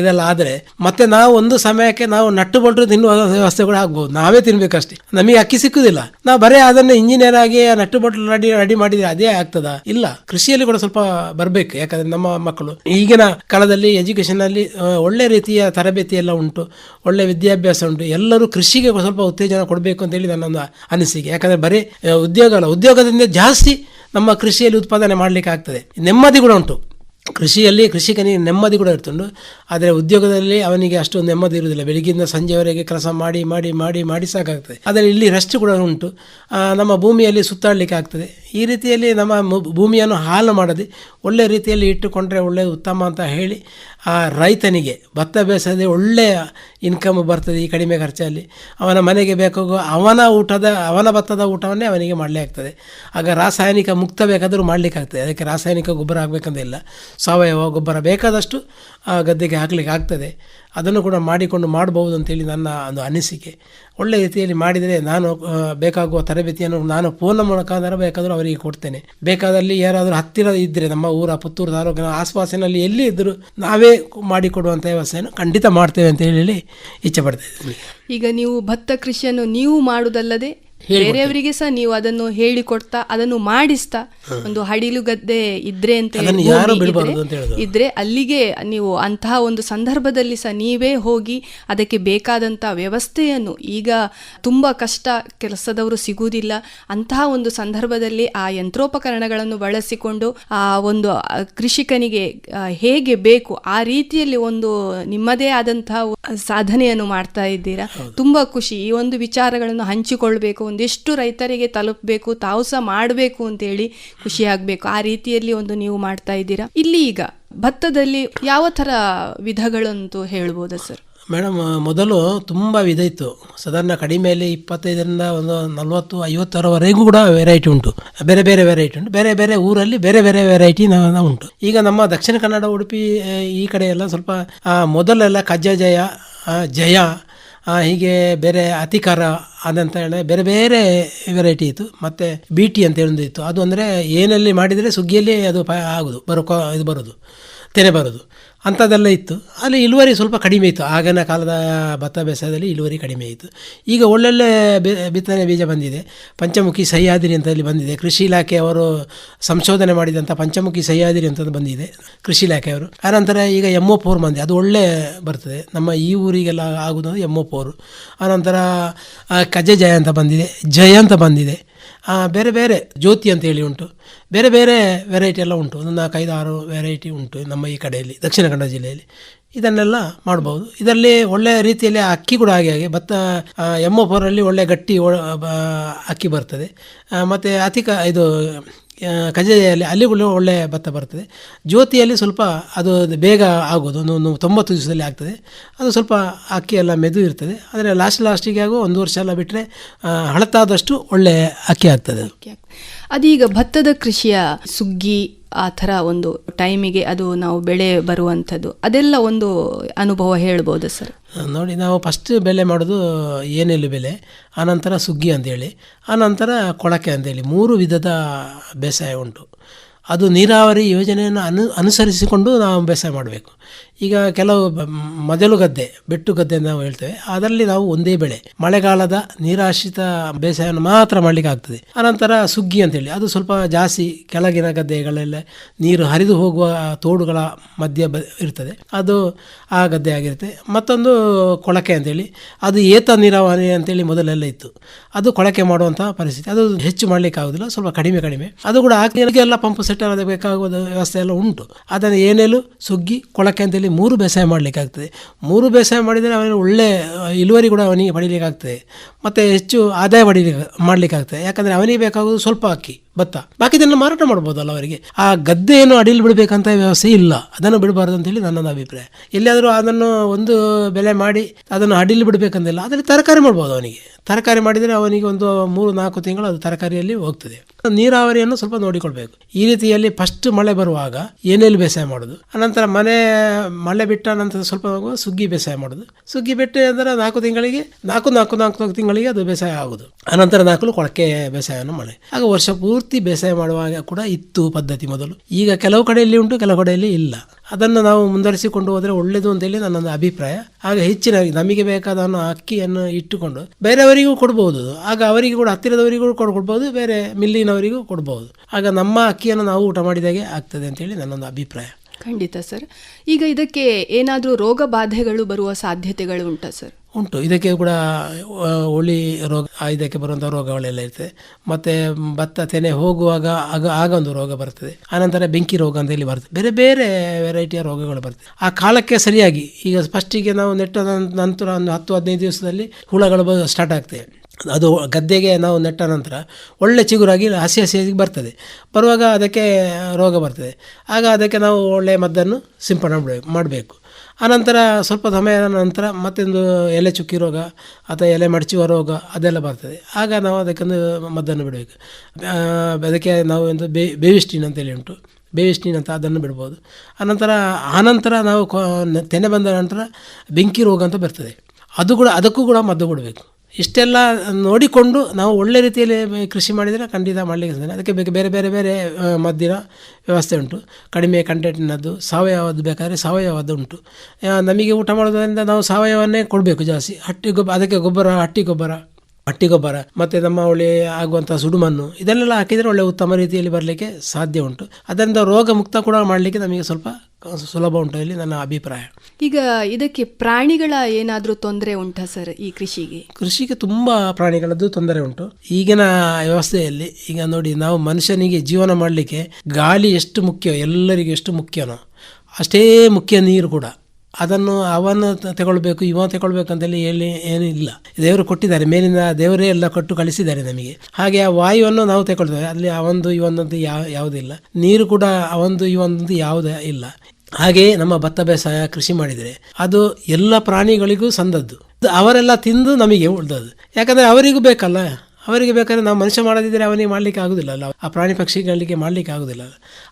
ಇದೆಲ್ಲ ಆದರೆ ಮತ್ತೆ ನಾವು ಒಂದು ಸಮಯಕ್ಕೆ ನಾವು ನಟ್ಟು ಬೊಲ್ಟು ತಿನ್ನುವ ವ್ಯವಸ್ಥೆ ಕೂಡ ಆಗ್ಬೋದು. ನಾವೇ ತಿನ್ಬೇಕಷ್ಟೇ. ನಮಗೆ ಅಕ್ಕಿ ಸಿಕ್ಕುದಿಲ್ಲ. ನಾವು ಬರೀ ಅದನ್ನ ಇಂಜಿನಿಯರ್ ಆಗಿ ನಟ್ಟು ಬಟ್ಲು ರೆಡಿ ರೆಡಿ ಮಾಡಿದ್ರೆ ಅದೇ ಆಗ್ತದ? ಇಲ್ಲ. ಕೃಷಿಯಲ್ಲಿ ಕೂಡ ಸ್ವಲ್ಪ ಬರಬೇಕು, ಯಾಕಂದ್ರೆ ನಮ್ಮ ಮಕ್ಕಳು. ಈಗಿನ ಕಾಲದಲ್ಲಿ ಎಜುಕೇಶನ್ ಅಲ್ಲಿ ಒಳ್ಳೆ ರೀತಿಯ ತರಬೇತಿ ಎಲ್ಲ ಉಂಟು. ಒಳ್ಳೆ ವಿದ್ಯಾಭ್ಯಾಸ ಉಂಟು. ಎಲ್ಲರೂ ಕೃಷಿಗೆ ಸ್ವಲ್ಪ ಉತ್ತೇಜನ ಕೊಡಬೇಕು ಅಂತ ಹೇಳಿ ನನ್ನೊಂದು ಅನಿಸಿಕೆ. ಯಾಕಂದ್ರೆ ಬರೀ ಉದ್ಯೋಗ ಅಲ್ಲ. ಉದ್ಯೋಗದಿಂದ ಜಾಸ್ತಿ ನಮ್ಮ ಕೃಷಿಯಲ್ಲಿ ಉತ್ಪಾದನೆ ಮಾಡಲಿಕ್ಕೆ ಆಗ್ತದೆ. ನೆಮ್ಮದಿ ಕೂಡ ಉಂಟು. ಕೃಷಿಯಲ್ಲಿ ಕೃಷಿಕನಿಗೆ ನೆಮ್ಮದಿ ಕೂಡ ಇರ್ತುಂಡು. ಆದರೆ ಉದ್ಯೋಗದಲ್ಲಿ ಅವನಿಗೆ ಅಷ್ಟೊಂದು ನೆಮ್ಮದಿ ಇರುವುದಿಲ್ಲ. ಬೆಳಗ್ಗಿಂದ ಸಂಜೆವರೆಗೆ ಕೆಲಸ ಮಾಡಿ ಮಾಡಿ ಮಾಡಿ ಮಾಡಿ ಸಾಕಾಗ್ತದೆ. ಆದರೆ ಇಲ್ಲಿ ರೆಸ್ಟ್ ಕೂಡ ಉಂಟು. ನಮ್ಮ ಭೂಮಿಯಲ್ಲಿ ಸುತ್ತಾಡಲಿಕ್ಕೆ ಆಗ್ತದೆ. ಈ ರೀತಿಯಲ್ಲಿ ನಮ್ಮ ಭೂಮಿಯನ್ನು ಹಾಳು ಮಾಡದೆ ಒಳ್ಳೆ ರೀತಿಯಲ್ಲಿ ಇಟ್ಟುಕೊಂಡ್ರೆ ಒಳ್ಳೆ ಉತ್ತಮ ಅಂತ ಹೇಳಿ ಆ ರೈತನಿಗೆ, ಭತ್ತ ಬೇಸದೆ ಒಳ್ಳೆಯ ಇನ್ಕಮ್ ಬರ್ತದೆ ಈ ಕಡಿಮೆ ಖರ್ಚಲ್ಲಿ. ಅವನ ಮನೆಗೆ ಬೇಕಾಗುವ ಅವನ ಊಟದ, ಅವನ ಭತ್ತದ ಊಟವನ್ನೇ ಅವನಿಗೆ ಮಾಡಲೇ ಆಗ್ತದೆ. ಆಗ ರಾಸಾಯನಿಕ ಮುಕ್ತ ಬೇಕಾದರೂ ಮಾಡಲಿಕ್ಕಾಗ್ತದೆ. ಅದಕ್ಕೆ ರಾಸಾಯನಿಕ ಗೊಬ್ಬರ ಆಗಬೇಕಂತ ಇಲ್ಲ ಸಾವಯವ ಗೊಬ್ಬರ ಬೇಕಾದಷ್ಟು ಆ ಗದ್ದೆಗೆ ಹಾಕಲಿಕ್ಕೆ ಆಗ್ತದೆ. ಅದನ್ನು ಕೂಡ ಮಾಡಿಕೊಂಡು ಮಾಡಬಹುದು ಅಂತೇಳಿ ನನ್ನ ಒಂದು ಅನಿಸಿಕೆ. ಒಳ್ಳೆ ರೀತಿಯಲ್ಲಿ ಮಾಡಿದರೆ ನಾನು ಬೇಕಾಗುವ ತರಬೇತಿಯನ್ನು ನಾನು ಫೋನ್ನ ಮುಖಾಂತರ ಬೇಕಾದರೂ ಅವರಿಗೆ ಕೊಡ್ತೇನೆ. ಬೇಕಾದಲ್ಲಿ ಯಾರಾದರೂ ಹತ್ತಿರ ಇದ್ದರೆ, ನಮ್ಮ ಊರ ಪುತ್ತೂರು ತಾಲೂಕಿನ ಆಸ್ಪಾಸಿನಲ್ಲಿ ಎಲ್ಲಿ ಇದ್ದರೂ ನಾವೇ ಮಾಡಿಕೊಡುವಂಥ ವ್ಯವಸ್ಥೆಯನ್ನು ಖಂಡಿತ ಮಾಡ್ತೇವೆ ಅಂತ ಹೇಳಿ ಇಚ್ಛೆ ಪಡ್ತಾ ಈಗ ನೀವು ಭತ್ತ ಕೃಷಿಯನ್ನು ನೀವು ಮಾಡುವುದಲ್ಲದೆ ಬೇರೆಯವರಿಗೆ ಸಹ ನೀವು ಅದನ್ನು ಹೇಳಿಕೊಡ್ತಾ ಅದನ್ನು ಮಾಡಿಸ್ತಾ ಒಂದು ಹಡಿಲು ಗದ್ದೆ ಇದ್ರೆ ಅಂತ ಇದ್ರೆ- ಅಲ್ಲಿಗೆ ನೀವು ಅಂತಹ ಒಂದು ಸಂದರ್ಭದಲ್ಲಿ ಸಹ ನೀವೇ ಹೋಗಿ ಅದಕ್ಕೆ ಬೇಕಾದಂತ ವ್ಯವಸ್ಥೆಯನ್ನು ಈಗ ತುಂಬಾ ಕಷ್ಟ ಕೆಲಸದವರು ಸಿಗುವುದಿಲ್ಲ ಅಂತಹ ಒಂದು ಸಂದರ್ಭದಲ್ಲಿ ಆ ಯಂತ್ರೋಪಕರಣಗಳನ್ನು ಬಳಸಿಕೊಂಡು ಆ ಒಂದು ಕೃಷಿಕನಿಗೆ ಹೇಗೆ ಬೇಕು ಆ ರೀತಿಯಲ್ಲಿ ಒಂದು ನಿಮ್ಮದೇ ಆದಂತಹ ಸಾಧನೆಯನ್ನು ಮಾಡ್ತಾ ಇದ್ದೀರಾ. ತುಂಬಾ ಖುಷಿ. ಈ ಒಂದು ವಿಚಾರಗಳನ್ನು ಹಂಚಿಕೊಳ್ಬೇಕು ಒಂದಿಷ್ಟು ರೈತರಿಗೆ ತಲುಪಬೇಕು, ತಾವು ಸಹ ಮಾಡಬೇಕು ಅಂತೇಳಿ ಖುಷಿ ಆಗ್ಬೇಕು. ಆ ರೀತಿಯಲ್ಲಿ ಒಂದು ನೀವು ಮಾಡ್ತಾ ಇದ್ದೀರಾ? ಇಲ್ಲಿ ಈಗ ಭತ್ತದಲ್ಲಿ ಯಾವ ಥರ ವಿಧಗಳಂತೂ ಹೇಳ್ಬೋದಾ ಸರ್? ಮೇಡಮ್ ಮೊದಲು ತುಂಬ ವಿಧ ಇತ್ತು. ಸಾಧಾರಣ ಕಡಿಮೆಯಲ್ಲಿ ಇಪ್ಪತ್ತೈದರಿಂದ ಒಂದು ನಲವತ್ತು, ಐವತ್ತರವರೆಗೂ ಕೂಡ ವೆರೈಟಿ ಉಂಟು. ಬೇರೆ ಬೇರೆ ವೆರೈಟಿ ಉಂಟು. ಬೇರೆ ಬೇರೆ ಊರಲ್ಲಿ ಬೇರೆ ಬೇರೆ ವೆರೈಟಿ ಉಂಟು. ಈಗ ನಮ್ಮ ದಕ್ಷಿಣ ಕನ್ನಡ ಉಡುಪಿ ಈ ಕಡೆ ಎಲ್ಲ ಸ್ವಲ್ಪ ಮೊದಲೆಲ್ಲ ಕಜ್ಜ ಜಯ ಜಯ ಹೀಗೆ ಬೇರೆ ಅತಿಕಾರ ಅದಂತ ಹೇಳಿ ಬೇರೆ ಬೇರೆ ವೆರೈಟಿ ಇತ್ತು. ಮತ್ತು ಬಿ ಟಿ ಅಂತ ಒಂದು ಇತ್ತು. ಅದು ಅಂದರೆ ಏನಲ್ಲಿ ಮಾಡಿದರೆ ಸುಗ್ಗಿಯಲ್ಲಿ ಅದು ಪ, ಆಗೋದು. ಬರೋ ಇದು ಬರೋದು. ತೆನೆ ಬರೋದು. ಅಂಥದ್ದೆಲ್ಲ ಇತ್ತು. ಅಲ್ಲಿ ಇಳುವರಿ ಸ್ವಲ್ಪ ಕಡಿಮೆ ಇತ್ತು. ಆಗಿನ ಕಾಲದ ಭತ್ತ ಬೇಸಾಯದಲ್ಲಿ ಇಳುವರಿ ಕಡಿಮೆ ಇತ್ತು. ಈಗ ಒಳ್ಳೊಳ್ಳೆ ಬಿತ್ತನೆ ಬೀಜ ಬಂದಿದೆ. ಪಂಚಮುಖಿ ಸಹ್ಯಾದ್ರಿ ಅಂತ ಇಲ್ಲಿ ಬಂದಿದೆ. ಕೃಷಿ ಇಲಾಖೆಯವರು ಸಂಶೋಧನೆ ಮಾಡಿದಂಥ ಪಂಚಮುಖಿ ಸಹ್ಯಾದ್ರಿ ಅಂತ ಬಂದಿದೆ. ಕೃಷಿ ಇಲಾಖೆಯವರು ಆನಂತರ ಈಗ ಎಂ ಒ ಫೋರ್ ಬಂದಿದೆ. ಅದು ಒಳ್ಳೆ ಬರ್ತದೆ. ನಮ್ಮ ಈ ಊರಿಗೆಲ್ಲ ಆಗೋದು ಎಂ ಒ ಫೋರು. ಆನಂತರ ಕಜೆ ಜಯ ಅಂತ ಬಂದಿದೆ. ಜಯ ಅಂತ ಬಂದಿದೆ. ಬೇರೆ ಬೇರೆ ಜ್ಯೋತಿ ಅಂತ ಹೇಳಿ ಉಂಟು. ಬೇರೆ ಬೇರೆ ವೆರೈಟಿ ಎಲ್ಲ ಉಂಟು. ಒಂದು ನಾಲ್ಕೈದು ಆರು ವೆರೈಟಿ ಉಂಟು ನಮ್ಮ ಈ ಕಡೆಯಲ್ಲಿ, ದಕ್ಷಿಣ ಕನ್ನಡ ಜಿಲ್ಲೆಯಲ್ಲಿ. ಇದನ್ನೆಲ್ಲ ಮಾಡ್ಬೋದು. ಇದರಲ್ಲಿ ಒಳ್ಳೆಯ ರೀತಿಯಲ್ಲಿ ಅಕ್ಕಿ ಕೂಡ ಹಾಗೆ ಹಾಗೆ. ಭತ್ತ ಎಮ್ಮ ಒ ಫೋರಲ್ಲಿ ಒಳ್ಳೆ ಗಟ್ಟಿ ಅಕ್ಕಿ ಬರ್ತದೆ. ಮತ್ತು ಅತಿ ಇದು ಕಜೆಯಲ್ಲಿ ಅಲ್ಲಿ ಒಳ್ಳೆ ಭತ್ತ ಬರ್ತದೆ. ಜ್ಯೋತಿಯಲ್ಲಿ ಸ್ವಲ್ಪ ಅದು ಬೇಗ ಆಗೋದು, ಒಂದು ತೊಂಬತ್ತು ದಿವಸದಲ್ಲಿ ಆಗ್ತದೆ. ಅದು ಸ್ವಲ್ಪ ಅಕ್ಕಿ ಎಲ್ಲ ಮೆದು ಇರ್ತದೆ. ಆದರೆ ಲಾಸ್ಟ್ ಲಾಸ್ಟಿಗೆ ಆಗೋ ಒಂದು ವರ್ಷ ಎಲ್ಲ ಬಿಟ್ಟರೆ ಹಳತಾದಷ್ಟು ಒಳ್ಳೆ ಅಕ್ಕಿ ಆಗ್ತದೆ. ಅದೀಗ ಭತ್ತದ ಕೃಷಿಯ ಸುಗ್ಗಿ ಆ ಥರ ಒಂದು ಟೈಮಿಗೆ ಅದು ನಾವು ಬೆಳೆ ಬರುವಂಥದ್ದು. ಅದೆಲ್ಲ ಒಂದು ಅನುಭವ ಹೇಳ್ಬೋದು ಸರ್? ನೋಡಿ, ನಾವು ಫಸ್ಟ್ ಬೆಲೆ ಮಾಡೋದು ಏನೆಲ್ಲ ಬೆಲೆ ಆನಂತರ ಸುಗ್ಗಿ ಅಂತೇಳಿ ಆನಂತರ ಕೊಳಕೆ ಅಂತೇಳಿ, ಮೂರು ವಿಧದ ಬೇಸಾಯ ಉಂಟು. ಅದು ನೀರಾವರಿ ಯೋಜನೆಯನ್ನು ಅನು, ಅನುಸರಿಸಿಕೊಂಡು ನಾವು ಬೇಸಾಯ ಮಾಡಬೇಕು. ಈಗ ಕೆಲವು ಮೊದಲು ಗದ್ದೆ, ಬೆಟ್ಟು ಗದ್ದೆ ಅಂತ ನಾವು ಹೇಳ್ತೇವೆ. ಅದರಲ್ಲಿ ನಾವು ಒಂದೇ ಬೆಳೆ. ಮಳೆಗಾಲದ ನೀರಾಶ್ರಿತ ಬೇಸಾಯವನ್ನು ಮಾತ್ರ ಮಾಡಲಿಕ್ಕೆ ಆಗ್ತದೆ. ಅನಂತರ ಸುಗ್ಗಿ ಅಂತೇಳಿ ಅದು ಸ್ವಲ್ಪ ಜಾಸ್ತಿ ಕೆಳಗಿನ ಗದ್ದೆಗಳೆಲ್ಲ ನೀರು ಹರಿದು ಹೋಗುವ ತೋಡುಗಳ ಮಧ್ಯೆ ಬ ಇರ್ತದೆ. ಅದು ಆ ಗದ್ದೆ ಆಗಿರುತ್ತೆ. ಮತ್ತೊಂದು ಕೊಳಕೆ ಅಂತೇಳಿ ಅದು ಏತ ನೀರಾವರಿ ಅಂತೇಳಿ ಮೊದಲೆಲ್ಲ ಇತ್ತು. ಅದು ಕೊಳಕೆ ಮಾಡುವಂಥ ಪರಿಸ್ಥಿತಿ. ಅದು ಹೆಚ್ಚು ಮಾಡಲಿಕ್ಕೆ ಆಗೋದಿಲ್ಲ. ಸ್ವಲ್ಪ ಕಡಿಮೆ ಕಡಿಮೆ. ಅದು ಕೂಡ ಎಲ್ಲ ಪಂಪ್ ಸೆಟ್ ಬೇಕಾಗುವ ವ್ಯವಸ್ಥೆ ಎಲ್ಲ ಉಂಟು. ಅದನ್ನು ಏನೇಲು ಸುಗ್ಗಿ, ಕೊಳಕೆ ಅಂತೇಳಿ ಮೂರು ಬೇಸಾಯ ಮಾಡಲಿಕ್ಕಾಗ್ತದೆ. ಮೂರು ಬೇಸಾಯ ಮಾಡಿದರೆ ಅವನಿಗೆ ಒಳ್ಳೆ ಇಳುವರಿ ಕೂಡ ಅವನಿಗೆ ಪಡೀಲಿಕ್ಕಾಗ್ತದೆ. ಮತ್ತು ಹೆಚ್ಚು ಆದಾಯ ಪಡೀಲಿಕ್ಕೆ ಮಾಡಲಿಕ್ಕಾಗ್ತದೆ. ಯಾಕಂದರೆ ಅವನಿಗೆ ಬೇಕಾಗೋದು ಸ್ವಲ್ಪ ಅಕ್ಕಿ. ಭತ್ತ ಬಾಕಿದನ್ನು ಮಾರಾಟ ಮಾಡ್ಬೋದಲ್ಲ ಅವರಿಗೆ? ಆ ಗದ್ದೆಯನ್ನು ಅಡಿಯಲ್ಲಿ ಬಿಡಬೇಕಂತ ವ್ಯವಸ್ಥೆ ಇಲ್ಲ. ಅದನ್ನು ಬಿಡಬಾರ್ದು ಅಂತೇಳಿ ನನ್ನ ಅಭಿಪ್ರಾಯ. ಎಲ್ಲಿಯಾದರೂ ಅದನ್ನು ಒಂದು ಬೆಲೆ ಮಾಡಿ ಅದನ್ನು ಅಡಿಯಲ್ಲಿ ಬಿಡಬೇಕಂತಿಲ್ಲ ಅದರಲ್ಲಿ ತರಕಾರಿ ಮಾಡ್ಬೋದು ಅವನಿಗೆ. ತರಕಾರಿ ಮಾಡಿದರೆ ಅವನಿಗೆ ಒಂದು ಮೂರು, ನಾಲ್ಕು ತಿಂಗಳು ಅದು ತರಕಾರಿಯಲ್ಲಿ ಹೋಗ್ತದೆ. ನೀರಾವರಿಯನ್ನು ಸ್ವಲ್ಪ ನೋಡಿಕೊಳ್ಬೇಕು. ಈ ರೀತಿಯಲ್ಲಿ ಫಸ್ಟ್ ಮಳೆ ಬರುವಾಗ ಏನೇಲಿ ಬೇಸಾಯ ಮಾಡೋದು? ಅನಂತರ ಮನೆ, ಮಳೆ ಬಿಟ್ಟ ನಂತರ ಸ್ವಲ್ಪ ಸುಗ್ಗಿ ಬೇಸಾಯ ಮಾಡೋದು. ಸುಗ್ಗಿ ಬಿಟ್ಟು ಅಂದರೆ ನಾಲ್ಕು ತಿಂಗಳಿಗೆ, ನಾಲ್ಕು ನಾಲ್ಕು ನಾಲ್ಕು ನಾಲ್ಕು ತಿಂಗಳಿಗೆ ಅದು ಬೇಸಾಯ ಆಗೋದು. ಅನಂತರ ನಾಲ್ಕು ಕೊಳಕೆ ಬೇಸಾಯವನ್ನು ಮಾಡಿ. ಆಗ ವರ್ಷ ಪೂರ್ತಿ ಬೇಸಾಯ ಮಾಡುವಾಗ ಕೂಡ ಇತ್ತು ಪದ್ಧತಿ ಮೊದಲು. ಈಗ ಕೆಲವು ಕಡೆಯಲ್ಲಿ ಉಂಟು, ಕೆಲವು ಕಡೆಯಲ್ಲಿ ಇಲ್ಲ. ಅದನ್ನು ನಾವು ಮುಂದುವರಿಸಿಕೊಂಡು ಹೋದರೆ ಒಳ್ಳೆಯದು ಅಂತೇಳಿ ನನ್ನೊಂದು ಅಭಿಪ್ರಾಯ. ಆಗ ಹೆಚ್ಚಿನ ನಮಗೆ ಬೇಕಾದ ಅಕ್ಕಿಯನ್ನು ಇಟ್ಟುಕೊಂಡು ಬೇರೆಯವರಿಗೂ ಕೊಡ್ಬೋದು. ಆಗ ಅವರಿಗೆ ಕೂಡ, ಹತ್ತಿರದವರಿಗೂ ಕೂಡ ಕೊಡ್ಬೋದು, ಬೇರೆ ಮಿಲ್ಲಿನವರಿಗೂ ಕೊಡ್ಬೋದು. ಆಗ ನಮ್ಮ ಅಕ್ಕಿಯನ್ನು ನಾವು ಊಟ ಮಾಡಿದಾಗೆ ಆಗ್ತದೆ ಅಂತೇಳಿ ನನ್ನೊಂದು ಅಭಿಪ್ರಾಯ. ಖಂಡಿತ, ಸರ್. ಈಗ ಇದಕ್ಕೆ ಏನಾದರೂ ರೋಗ ಬಾಧೆಗಳು ಬರುವ ಸಾಧ್ಯತೆಗಳು ಉಂಟಾ ಸರ್? ಉಂಟು. ಇದಕ್ಕೆ ಕೂಡ ಹುಳಿ ರೋಗ ಇದಕ್ಕೆ ಬರುವಂಥ ರೋಗಗಳೆಲ್ಲ ಇರ್ತದೆ. ಮತ್ತು ಭತ್ತ, ತೆನೆ ಹೋಗುವಾಗ ಆಗ ಆಗ ಒಂದು ರೋಗ ಬರ್ತದೆ. ಆನಂತರ ಬೆಂಕಿ ರೋಗ ಅಂತ ಹೇಳಿ ಬರ್ತದೆ. ಬೇರೆ ಬೇರೆ ವೆರೈಟಿಯ ರೋಗಗಳು ಬರ್ತದೆ. ಆ ಕಾಲಕ್ಕೆ ಸರಿಯಾಗಿ ಈಗ ಫಸ್ಟಿಗೆ ನಾವು ನೆಟ್ಟ ನಂತರ ಒಂದು ಹತ್ತು, ಹದಿನೈದು ದಿವಸದಲ್ಲಿ ಹುಳಗಳು ಸ್ಟಾರ್ಟ್ ಆಗ್ತವೆ. ಅದು ಗದ್ದೆಗೆ ನಾವು ನೆಟ್ಟ ನಂತರ ಒಳ್ಳೆ ಚಿಗುರಾಗಿ ಹಸಿ ಹಸಿಯಾಗಿ ಬರ್ತದೆ. ಬರುವಾಗ ಅದಕ್ಕೆ ರೋಗ ಬರ್ತದೆ. ಆಗ ಅದಕ್ಕೆ ನಾವು ಒಳ್ಳೆಯ ಮದ್ದನ್ನು ಸಿಂಪಡಣೆ ಮಾಡಬೇಕು ಮಾಡಬೇಕು. ಆನಂತರ ಸ್ವಲ್ಪ ಸಮಯದ ನಂತರ ಮತ್ತೊಂದು ಎಲೆ ಚುಕ್ಕಿ ರೋಗ ಅಥವಾ ಎಲೆ ಮಡಚುವ ರೋಗ ಅದೆಲ್ಲ ಬರ್ತದೆ. ಆಗ ನಾವು ಅದಕ್ಕೊಂದು ಮದ್ದನ್ನು ಬಿಡಬೇಕು. ಅದಕ್ಕೆ ನಾವು ಒಂದು ಬೇ, ಬೇವಿಸ್ಟಿನ್ ಅಂತೇಳಿ ಉಂಟು. ಬೇವಿಸ್ಟಿನ್ ಅಂತ ಅದನ್ನು ಬಿಡ್ಬೋದು. ಆನಂತರ ಆನಂತರ ನಾವು ತೆನೆ ಬಂದ ನಂತರ ಬೆಂಕಿ ರೋಗ ಅಂತ ಬರ್ತದೆ. ಅದು ಕೂಡ, ಅದಕ್ಕೂ ಕೂಡ ಮದ್ದು ಕೊಡಬೇಕು. ಇಷ್ಟೆಲ್ಲ ನೋಡಿಕೊಂಡು ನಾವು ಒಳ್ಳೆ ರೀತಿಯಲ್ಲಿ ಕೃಷಿ ಮಾಡಿದರೆ ಖಂಡಿತ ಮಾಡಲಿಕ್ಕೆ ಸಾಧ್ಯ. ಅದಕ್ಕೆ ಬೇಕು ಬೇರೆ ಬೇರೆ ಬೇರೆ ಮದ್ದಿನ ವ್ಯವಸ್ಥೆ ಉಂಟು. ಕಡಿಮೆ ಕಂಟೆಂಟಿನದ್ದು ಸಾವಯವದ್ದು ಬೇಕಾದರೆ ಸಾವಯವದ್ದು ಉಂಟು. ನಮಗೆ ಊಟ ಮಾಡೋದರಿಂದ ನಾವು ಸಾವಯವನ್ನೇ ಕೊಡಬೇಕು ಜಾಸ್ತಿ. ಹಟ್ಟಿ ಗೊಬ್ಬರ ಅದಕ್ಕೆ ಗೊಬ್ಬರ, ಹಟ್ಟಿ ಗೊಬ್ಬರ ಹಟ್ಟಿ ಗೊಬ್ಬರ, ಮತ್ತು ನಮ್ಮ ಒಳ್ಳೆ ಆಗುವಂಥ ಸುಡುಮಣ್ಣು, ಇದನ್ನೆಲ್ಲ ಹಾಕಿದರೆ ಒಳ್ಳೆ ಉತ್ತಮ ರೀತಿಯಲ್ಲಿ ಬರಲಿಕ್ಕೆ ಸಾಧ್ಯ ಉಂಟು. ಅದರಿಂದ ರೋಗ ಮುಕ್ತ ಕೂಡ ಮಾಡಲಿಕ್ಕೆ ನಮಗೆ ಸ್ವಲ್ಪ ಸುಲಭ ಉಂಟು ಇಲ್ಲಿ ನನ್ನ ಅಭಿಪ್ರಾಯ. ಈಗ ಇದಕ್ಕೆ ಪ್ರಾಣಿಗಳ ಏನಾದರೂ ತೊಂದರೆ ಉಂಟಾ ಸರ್ ಈ ಕೃಷಿಗೆ? ಕೃಷಿಗೆ ತುಂಬ ಪ್ರಾಣಿಗಳದ್ದು ತೊಂದರೆ ಉಂಟು. ಈಗಿನ ವ್ಯವಸ್ಥೆಯಲ್ಲಿ ಈಗ ನೋಡಿ ನಾವು ಮನುಷ್ಯನಿಗೆ ಜೀವನ ಮಾಡಲಿಕ್ಕೆ ಗಾಳಿ ಎಷ್ಟು ಮುಖ್ಯ ಎಲ್ಲರಿಗೂ ಎಷ್ಟು ಮುಖ್ಯನೋ ಅಷ್ಟೇ ಮುಖ್ಯ ನೀರು ಕೂಡ. ಅದನ್ನು ಅವನು ತ- ತಗೊಳ್ಬೇಕು, ಇವ ತಗೊಳ್ಬೇಕು ಅಂತೇಳಿ ಹೇಳಿ ಏನೂ ಇಲ್ಲ. ದೇವರು ಕೊಟ್ಟಿದ್ದಾರೆ ಮೇಲಿನ ದೇವರೇ ಎಲ್ಲ ಕೊಟ್ಟು ಕಳಿಸಿದ್ದಾರೆ ನಮಗೆ. ಹಾಗೆ ಆ ವಾಯುವನ್ನು ನಾವು ತಗೊಳ್ತೇವೆ, ಅಲ್ಲಿ ಅವಂದು ಇವೊಂದಂತೂ ಯಾವ ಯಾವುದಿಲ್ಲ ನೀರು ಕೂಡ ಅವಂದು ಇವೊಂದು ಯಾವುದೇ ಇಲ್ಲ. ಹಾಗೆಯೇ ನಮ್ಮ ಭತ್ತ ಬೇಸಾಯ ಕೃಷಿ ಮಾಡಿದರೆ, ಅದು ಎಲ್ಲ ಪ್ರಾಣಿಗಳಿಗೂ ಸಂದದ್ದು. ಅವರೆಲ್ಲ ತಿಂದು ನಮಗೆ ಉಳ್ದದ್ದು. ಯಾಕಂದರೆ ಅವರಿಗೂ ಬೇಕಲ್ಲ. ಅವರಿಗೆ ಬೇಕಾದ್ರೆ ನಾವು ಮನುಷ್ಯ ಮಾಡದಿದ್ದರೆ ಅವನಿಗೆ ಮಾಡಲಿಕ್ಕೆ ಆಗೋದಿಲ್ಲ ಅಲ್ಲ. ಆ ಪ್ರಾಣಿ ಪಕ್ಷಿಗಳಿಗೆ ಮಾಡಲಿಕ್ಕೆ ಆಗೋದಿಲ್ಲ